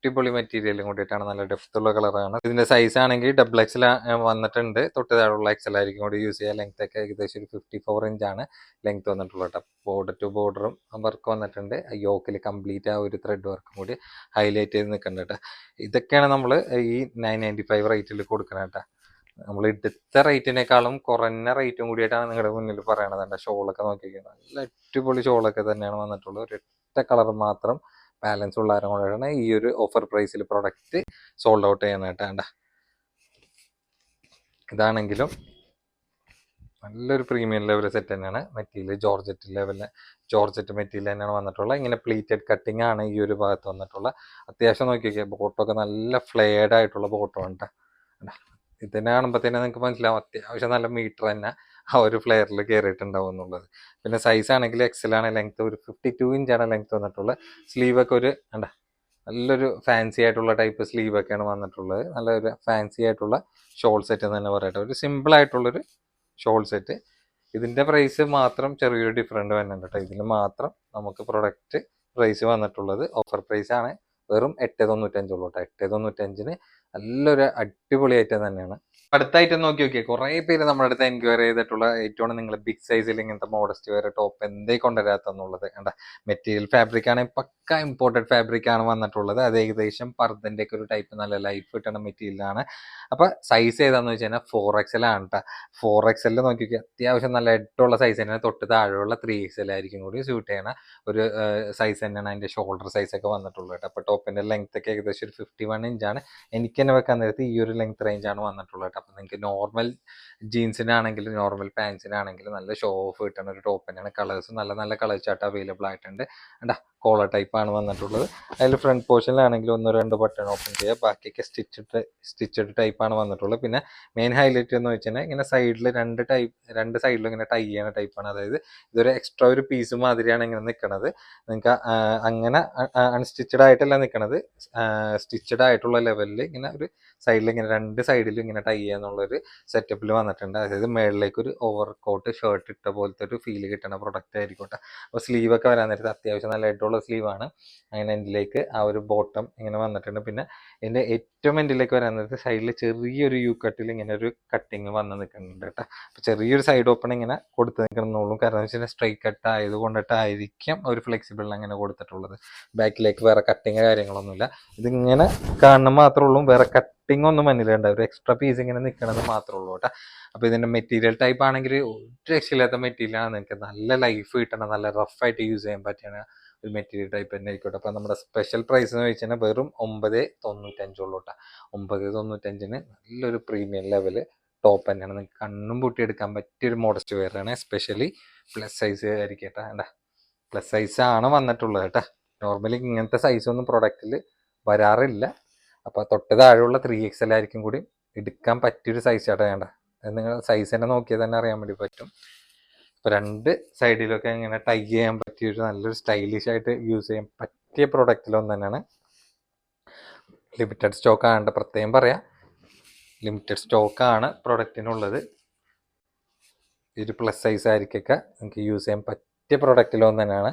അടിപൊളി മെറ്റീരിയലും കൂടിയിട്ടാണ്. നല്ല ഡെപ്ത് ഉള്ള കളറാണ് ഇതിന്റെ സൈസ് ആണെങ്കിൽ ഡബിൾ എക്സൽ വന്നിട്ടുണ്ട്. തൊട്ട് താഴെയുള്ള എക്സൽ ആയിരിക്കും കൂടി യൂസ് ചെയ്യുക ലെങ്ത് ഒക്കെ ഏകദേശം ഒരു ഫിഫ്റ്റി ഫോർ ഇഞ്ച് ആണ്. ലെങ്ത് വന്നിട്ടുള്ളത് ബോർഡർ ടു ബോർഡറും വർക്ക് വന്നിട്ടുണ്ട്. യോക്കിൽ കംപ്ലീറ്റ് ആ ഒരു ത്രെഡ് വർക്കും കൂടി ഹൈലൈറ്റ് ചെയ്ത് നിൽക്കുന്നുണ്ട് കേട്ടോ. ഇതൊക്കെയാണ് നമ്മൾ ഈ നയൻ നയന്റി ഫൈവ് റേറ്റിൽ കൊടുക്കുന്നത് കേട്ടോ. നമ്മൾ എടുത്ത റേറ്റിനേക്കാളും കുറഞ്ഞ റേറ്റും കൂടിയിട്ടാണ് നിങ്ങളുടെ മുന്നിൽ പറയണത് എന്റെ ഷോളൊക്കെ നോക്കിയിരിക്കുന്നത് നല്ല അടിപൊളി ഷോളൊക്കെ തന്നെയാണ് വന്നിട്ടുള്ളത്. ഒരൊറ്റ കളർ മാത്രം ബാലൻസ് ഉള്ള ആരും കൊണ്ടാണ് ഈ ഒരു ഓഫർ പ്രൈസിൽ പ്രൊഡക്റ്റ് സോൾഡ് ഔട്ട് ചെയ്യാനായിട്ട് ഇതാണെങ്കിലും നല്ലൊരു പ്രീമിയം ലെവൽ സെറ്റ് തന്നെയാണ്. മെറ്റീരിയൽ ജോർജറ്റ് ലെവലിൽ ജോർജറ്റ് മെറ്റീരിയൽ തന്നെയാണ് വന്നിട്ടുള്ളത്. ഇങ്ങനെ പ്ലീറ്റഡ് കട്ടിംഗ് ആണ് ഈ ഒരു ഭാഗത്ത് വന്നിട്ടുള്ള. അത്യാവശ്യം നോക്കിയൊക്കെ ബോട്ടമൊക്കെ നല്ല ഫ്ലെയർഡ് ആയിട്ടുള്ള ബോട്ടോ ഉണ്ട് ഇതിനെ കാണുമ്പോൾ തന്നെ നിങ്ങൾക്ക് മനസ്സിലാവും. അത്യാവശ്യം നല്ല മീറ്റർ തന്നെ. ആ ഒരു ഫ്ലെയറിൽ കയറിയിട്ടുണ്ടാവും എന്നുള്ളത്. പിന്നെ സൈസ് ആണെങ്കിൽ എക്സൽ ആണ് ലെങ്ത് ഒരു ഫിഫ്റ്റി ടു ഇഞ്ചാണ് ലെങ്ത് വന്നിട്ടുള്ളത്. സ്ലീവ് ഒക്കെ ഒരു കണ്ട നല്ലൊരു ഫാൻസി ആയിട്ടുള്ള ടൈപ്പ് സ്ലീവ് ഒക്കെയാണ് വന്നിട്ടുള്ളത്. നല്ലൊരു ഫാൻസി ആയിട്ടുള്ള ഷോൾ സെറ്റ് എന്ന് തന്നെ പറയട്ടെ ഒരു സിമ്പിൾ ആയിട്ടുള്ളൊരു ഷോൾ സെറ്റ് ഇതിന്റെ പ്രൈസ് മാത്രം ചെറിയൊരു ഡിഫറന്റ് വരുന്നുണ്ട് കേട്ടോ ഇതിൽ മാത്രം നമുക്ക് പ്രൊഡക്റ്റ് പ്രൈസ് വന്നിട്ടുള്ളത് ഓഫർ പ്രൈസ് ആണ്. വെറും എട്ട് തൊണ്ണൂറ്റഞ്ചുള്ളൂ കേട്ടോ എട്ട് തൊണ്ണൂറ്റഞ്ചിന് നല്ലൊരു അടിപൊളി ഐറ്റം തന്നെയാണ്. അടുത്ത ഐറ്റം നോക്കി നോക്കിയാൽ കുറേ പേര് നമ്മുടെ അടുത്ത് എൻക്വയറി ചെയ്തിട്ടുള്ള ഏറ്റവും നിങ്ങൾ ബിഗ് സൈസിൽ ഇങ്ങനത്തെ മോഡസ്റ്റ് വെയർ ടോപ്പ് എന്തേ കൊണ്ടുവരാത്തെന്നുള്ളത്. കണ്ട? മെറ്റീരിയൽ ഫാബ്രിക് ആണ് പക്ക ഇമ്പോർട്ടഡ് ഫാബ്രിക് ആണ് വന്നിട്ടുള്ളത്. അത് ഏകദേശം പർദ്ദന്റെ ഒക്കെ ഒരു ടൈപ്പ് നല്ല ലൈഫ് കിട്ടുന്ന മെറ്റീരിയലാണ് അപ്പോൾ സൈസ് ഏതാന്ന് വെച്ച് കഴിഞ്ഞാൽ ഫോർ എക്സൽ ആണ് കേട്ടോ ഫോർ എക്സലിൽ നോക്കി നോക്കിയാൽ അത്യാവശ്യം നല്ല എട്ടുള്ള സൈസ് തന്നെയാണ് തൊട്ട് താഴെയുള്ള ത്രീ എക്സൽ ആയിരിക്കും കൂടി സ്യൂട്ട് ചെയ്യണ ഒരു സൈസ് തന്നെയാണ് അതിന്റെ ഷോൾഡർ സൈസ് ഒക്കെ വന്നിട്ടുള്ളത് കേട്ടോ അപ്പോൾ ടോപ്പിന്റെ ലെങ്ത് ഒക്കെ ഏകദേശം ഒരു ഫിഫ്റ്റി വൺ ഇഞ്ചാണ് എനിക്ക് തന്നെ വെക്കാൻ നേരത്ത് ഈ ഒരു ലെങ്ത് റേഞ്ചാണ് വന്നിട്ടുള്ളത് അപ്പൊ നിങ്ങൾക്ക് നോർമൽ ജീൻസിനാണെങ്കിലും നോർമൽ പാൻസിനാണെങ്കിലും നല്ല ഷോ ഓഫ് കിട്ടുന്ന ഒരു ടോപ്പ് തന്നെയാണ്. കളേഴ്സ് നല്ല നല്ല കളർ ആയിട്ട് അവൈലബിൾ ആയിട്ടുണ്ട്. കണ്ടാ കോളർ ടൈപ്പ് ആണ് വന്നിട്ടുള്ളത്. അതിൽ ഫ്രണ്ട് പോർഷനിലാണെങ്കിലും ഒന്നോ രണ്ട് ബട്ടൺ ഓപ്പൺ ചെയ്യുക ബാക്കിയൊക്കെ സ്റ്റിച്ചഡ് സ്റ്റിച്ചഡ് ടൈപ്പാണ് വന്നിട്ടുള്ളത്. പിന്നെ മെയിൻ ഹൈലൈറ്റ് എന്ന് വെച്ചാൽ ഇങ്ങനെ സൈഡിൽ രണ്ട് ടൈപ്പ് രണ്ട് സൈഡിലും ഇങ്ങനെ ടൈ ചെയ്യണ ടൈപ്പാണ് അതായത് ഇതൊരു എക്സ്ട്രാ ഒരു പീസ് മാതിരിയാണ് ഇങ്ങനെ നിൽക്കുന്നത് നിങ്ങൾക്ക് അങ്ങനെ അൺസ്റ്റിച്ചഡ് ആയിട്ടല്ല നിൽക്കുന്നത് സ്റ്റിച്ചഡ് ആയിട്ടുള്ള ലെവലിൽ ഇങ്ങനെ ഒരു സൈഡിൽ ഇങ്ങനെ രണ്ട് സൈഡിലും ഇങ്ങനെ ടൈ ചെയ്യാന്നുള്ളൊരു സെറ്റപ്പിൽ വന്നിട്ടുണ്ട്. അതായത് മേളിലേക്ക് ഒരു ഓവർ കോട്ട് ഷർട്ട് ഇട്ട പോലത്തെ ഒരു ഫീൽ കിട്ടുന്ന പ്രൊഡക്റ്റ് ആയിരിക്കട്ടെ. അപ്പോൾ സ്ലീവ് ഒക്കെ വരാൻ നേരത്ത് അത്യാവശ്യം നല്ല ഇട്ടുള്ള സ്ലീവാണ് അങ്ങനെ എൻഡിലേക്ക് ആ ഒരു ബോട്ടം ഇങ്ങനെ വന്നിട്ടുണ്ട്. പിന്നെ ഇതിന്റെ ഏറ്റവും എൻഡിലേക്ക് വരാൻ നേരത്ത് സൈഡിൽ ചെറിയൊരു യു കട്ടിൽ ഇങ്ങനെ ഒരു കട്ടിങ് വന്ന് നിൽക്കുന്നുണ്ട് കേട്ടോ. അപ്പോൾ ചെറിയൊരു സൈഡ് ഓപ്പൺ ഇങ്ങനെ കൊടുത്ത് നിൽക്കണമെന്നുള്ളൂ കാരണം വെച്ചാൽ സ്ട്രൈറ്റ് കട്ട് ആയത് കൊണ്ടിട്ടായിരിക്കും ഒരു ഫ്ലെക്സിബിൾ അങ്ങനെ കൊടുത്തിട്ടുള്ളത്. ബാക്കിലേക്ക് വേറെ കട്ടിങ് കാര്യങ്ങളൊന്നുമില്ല. ഇതിങ്ങനെ കാണുന്ന മാത്രമേ ഉള്ളൂ. വേറെ കട്ടിങ് ഒന്നും മഞ്ഞിലുണ്ട് ഒരു എക്സ്ട്രാ പീസ് ഇങ്ങനെ നിൽക്കണത് മാത്രമേ ഉള്ളൂ കേട്ടോ. അപ്പോൾ ഇതിന്റെ മെറ്റീരിയൽ ടൈപ്പ് ആണെങ്കിൽ ഒരു രക്ഷയില്ലാത്ത മെറ്റീരിയലാണ് നിങ്ങൾക്ക് നല്ല ലൈഫ് കിട്ടണം. നല്ല റഫായിട്ട് യൂസ് ചെയ്യാൻ പറ്റുന്ന ഒരു മെറ്റീരിയൽ ടൈപ്പ് തന്നെ ആയിക്കോട്ടെ. അപ്പോൾ നമ്മുടെ സ്പെഷ്യൽ പ്രൈസ് എന്ന് വെച്ച് വെറും ഒമ്പത് തൊണ്ണൂറ്റഞ്ചുള്ളൂ കേട്ടോ ഒമ്പത് തൊണ്ണൂറ്റഞ്ചിന് നല്ലൊരു പ്രീമിയം ലെവൽ ടോപ്പ് തന്നെയാണ്. നിങ്ങൾക്ക് കണ്ണും പറ്റിയ പറ്റിയൊരു മോഡസ്റ്റ് വെയറാണ് സ്പെഷ്യലി പ്ലസ് സൈസ് ആയിരിക്കും കേട്ടോ എന്താ പ്ലസ് സൈസ് ആണ് വന്നിട്ടുള്ളത് കേട്ടോ നോർമലി ഇങ്ങനത്തെ സൈസ് ഒന്നും പ്രൊഡക്റ്റിൽ വരാറില്ല. അപ്പോൾ തൊട്ട് താഴെയുള്ള ത്രീ എക്സ് ആയിരിക്കും കൂടി എടുക്കാൻ പറ്റിയൊരു സൈസ് ആട്ടോ വേണ്ട നിങ്ങൾ സൈസ് തന്നെ നോക്കിയാൽ തന്നെ അറിയാൻ വേണ്ടി പറ്റും. രണ്ട് സൈഡിലൊക്കെ ഇങ്ങനെ ടൈ ചെയ്യാൻ പറ്റിയ ഒരു നല്ലൊരു സ്റ്റൈലിഷ് ആയിട്ട് യൂസ് ചെയ്യാൻ പറ്റിയ പ്രൊഡക്റ്റിലൊന്നും തന്നെയാണ്. ലിമിറ്റഡ് സ്റ്റോക്ക് ആണ്ട് പ്രത്യേകം പറയാം. ലിമിറ്റഡ് സ്റ്റോക്കാണ് പ്രോഡക്റ്റിനുള്ളത് ഒരു പ്ലസ് സൈസ് ആയിരിക്കൊക്കെ നിങ്ങൾക്ക് യൂസ് ചെയ്യാൻ പറ്റിയ പ്രൊഡക്റ്റിലൊന്നും തന്നെയാണ്.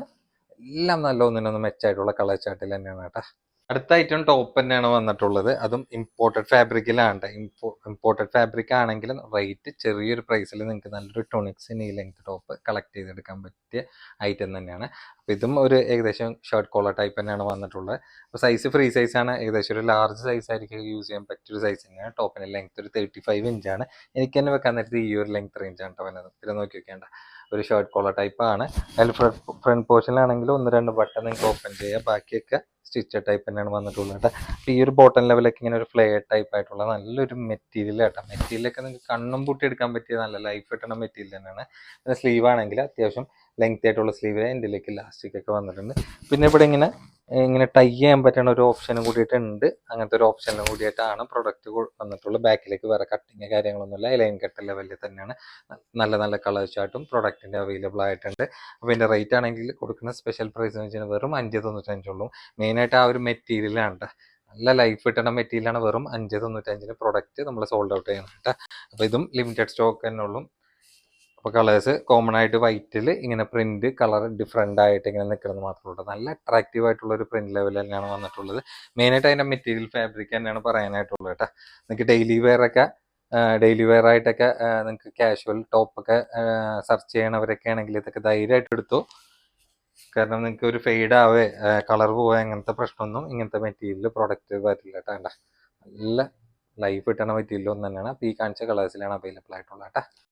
എല്ലാം നല്ല ഒന്നിനൊന്ന് മെച്ചായിട്ടുള്ള കളർ ചാർട്ടിൽ തന്നെയാണ് കേട്ടോ. അടുത്ത ഐറ്റം ടോപ്പ് തന്നെയാണ് വന്നിട്ടുള്ളത്. അതും ഇമ്പോർട്ടഡ് ഫാബ്രിക്കിലാണ് ഇമ്പോ ഇമ്പോർട്ടഡ് ഫാബ്രിക് ആണെങ്കിലും റേറ്റ് ചെറിയൊരു പ്രൈസിൽ നിങ്ങൾക്ക് നല്ലൊരു ടോണിക്സ് നീ ലെങ്ത് ടോപ്പ് കളക്ട് ചെയ്തെടുക്കാൻ പറ്റിയ ഐറ്റം തന്നെയാണ്. അപ്പോൾ ഇതും ഒരു ഏകദേശം ഷർട്ട് കോളർ ടൈപ്പ് തന്നെയാണ് വന്നിട്ടുള്ളത്. അപ്പോൾ സൈസ് ഫ്രീ സൈസാണ് ഏകദേശം ഒരു ലാർജ് സൈസ് ആയിരിക്കും യൂസ് ചെയ്യാൻ പറ്റിയൊരു സൈസ് തന്നെയാണ്. ടോപ്പിന് ലെങ്ത് ഒരു തേർട്ടി ഫൈവ് ഇഞ്ചാണ് എനിക്ക് തന്നെ വെക്കാൻ നേരത്തെ ഈ ഒരു ലെങ്ത് റേഞ്ച് ആണ് വന്നത്. പിന്നെ നോക്കി വെക്കേണ്ട ഒരു ഷർട്ട് കോളർ ടൈപ്പ് ആണ്. അതിൽ ഫ്രണ്ട് പോർഷനിലാണെങ്കിൽ ഒന്ന് രണ്ട് ബട്ടൺ നിങ്ങൾക്ക് ഓപ്പൺ ചെയ്യുക ബാക്കിയൊക്കെ സ്റ്റിച്ച് ടൈപ്പ് തന്നെയാണ് വന്നിട്ടുള്ളത് കേട്ടോ. ഈ ഒരു ബോട്ടൺ ലെവലൊക്കെ ഇങ്ങനെ ഒരു ഫ്ലെയർ ടൈപ്പ് ആയിട്ടുള്ള നല്ലൊരു മെറ്റീരിയൽ കേട്ടോ മെറ്റീരിയലൊക്കെ നിങ്ങൾക്ക് കണ്ണും പൂട്ടി എടുക്കാൻ പറ്റിയ നല്ല ലൈഫ് കിട്ടുന്ന മെറ്റീരിയൽ തന്നെയാണ്. പിന്നെ സ്ലീവ് ആണെങ്കിൽ അത്യാവശ്യം ലെങ്ത് ആയിട്ടുള്ള സ്ലീവ് എന്റെലേക്ക് ലാസ്റ്റിക് ഒക്കെ വന്നിട്ടുണ്ട്. പിന്നെ ഇവിടെ ഇങ്ങനെ ഇങ്ങനെ ടൈ ചെയ്യാൻ പറ്റുന്ന ഒരു ഓപ്ഷനും കൂടിയിട്ട് ഉണ്ട് അങ്ങനത്തെ ഒരു ഓപ്ഷനും കൂടിയിട്ടാണ് പ്രൊഡക്റ്റ് വന്നിട്ടുള്ളത്. ബാക്കിലേക്ക് വേറെ കട്ടിങ് കാര്യങ്ങളൊന്നുമില്ല. ലൈൻ കട്ട് ലെവലിൽ തന്നെയാണ്. നല്ല നല്ല കളർ ചാർട്ടും പ്രൊഡക്റ്റിന്റെ അവൈലബിൾ ആയിട്ടുണ്ട്. അപ്പോൾ ഇതിന്റെ റേറ്റ് ആണെങ്കിൽ കൊടുക്കുന്ന സ്പെഷ്യൽ പ്രൈസ് എന്ന് വെച്ചാൽ വെറും അഞ്ച് തൊണ്ണൂറ്റഞ്ചുള്ളൂ മെയിനായിട്ട് ആ ഒരു മെറ്റീരിയലാണ്. നല്ല ലൈഫ് കിട്ടുന്ന മെറ്റീരിയലാണ് വെറും അഞ്ച് തൊണ്ണൂറ്റഞ്ചിന് പ്രൊഡക്റ്റ് നമ്മൾ സോൾഡ് ഔട്ട് ചെയ്യണം കേട്ടോ അപ്പോൾ ഇതും ലിമിറ്റഡ് സ്റ്റോക്ക് തന്നെ ഉള്ളൂ. അപ്പോൾ കളേഴ്സ് കോമൺ ആയിട്ട് വൈറ്റിൽ ഇങ്ങനെ പ്രിന്റ് കളർ ഡിഫറെന്റ് ആയിട്ട് ഇങ്ങനെ നിൽക്കുന്നത് മാത്രമേ ഉള്ളൂ. നല്ല അട്രാക്റ്റീവ് ആയിട്ടുള്ള ഒരു പ്രിന്റ് ലെവൽ തന്നെയാണ് വന്നിട്ടുള്ളത്. മെയിനായിട്ട് അതിന്റെ മെറ്റീരിയൽ ഫാബ്രിക് തന്നെയാണ് പറയാനായിട്ടുള്ളത് കേട്ടോ നിങ്ങൾക്ക് ഡെയിലി വെയർ ഒക്കെ ഡെയിലി വെയർ ആയിട്ടൊക്കെ നിങ്ങൾക്ക് കാഷ്വൽ ടോപ്പൊക്കെ സെർച്ച് ചെയ്യണവരൊക്കെ ആണെങ്കിൽ ഇതൊക്കെ ധൈര്യമായിട്ട് എടുത്തു. കാരണം നിങ്ങൾക്ക് ഒരു ഫെയ്ഡ് ആവേ കളർ പോവേ അങ്ങനത്തെ പ്രശ്നമൊന്നും ഇങ്ങനത്തെ മെറ്റീരിയൽ പ്രൊഡക്റ്റ് വരില്ല കേട്ടോ നല്ല ലൈഫ് കിട്ടണ മെറ്റീരിയൽ ഒന്നും തന്നെയാണ് അപ്പോൾ ഈ കാണിച്ച കളേഴ്സിലാണ് അവൈലബിൾ ആയിട്ടുള്ളത് കേട്ടോ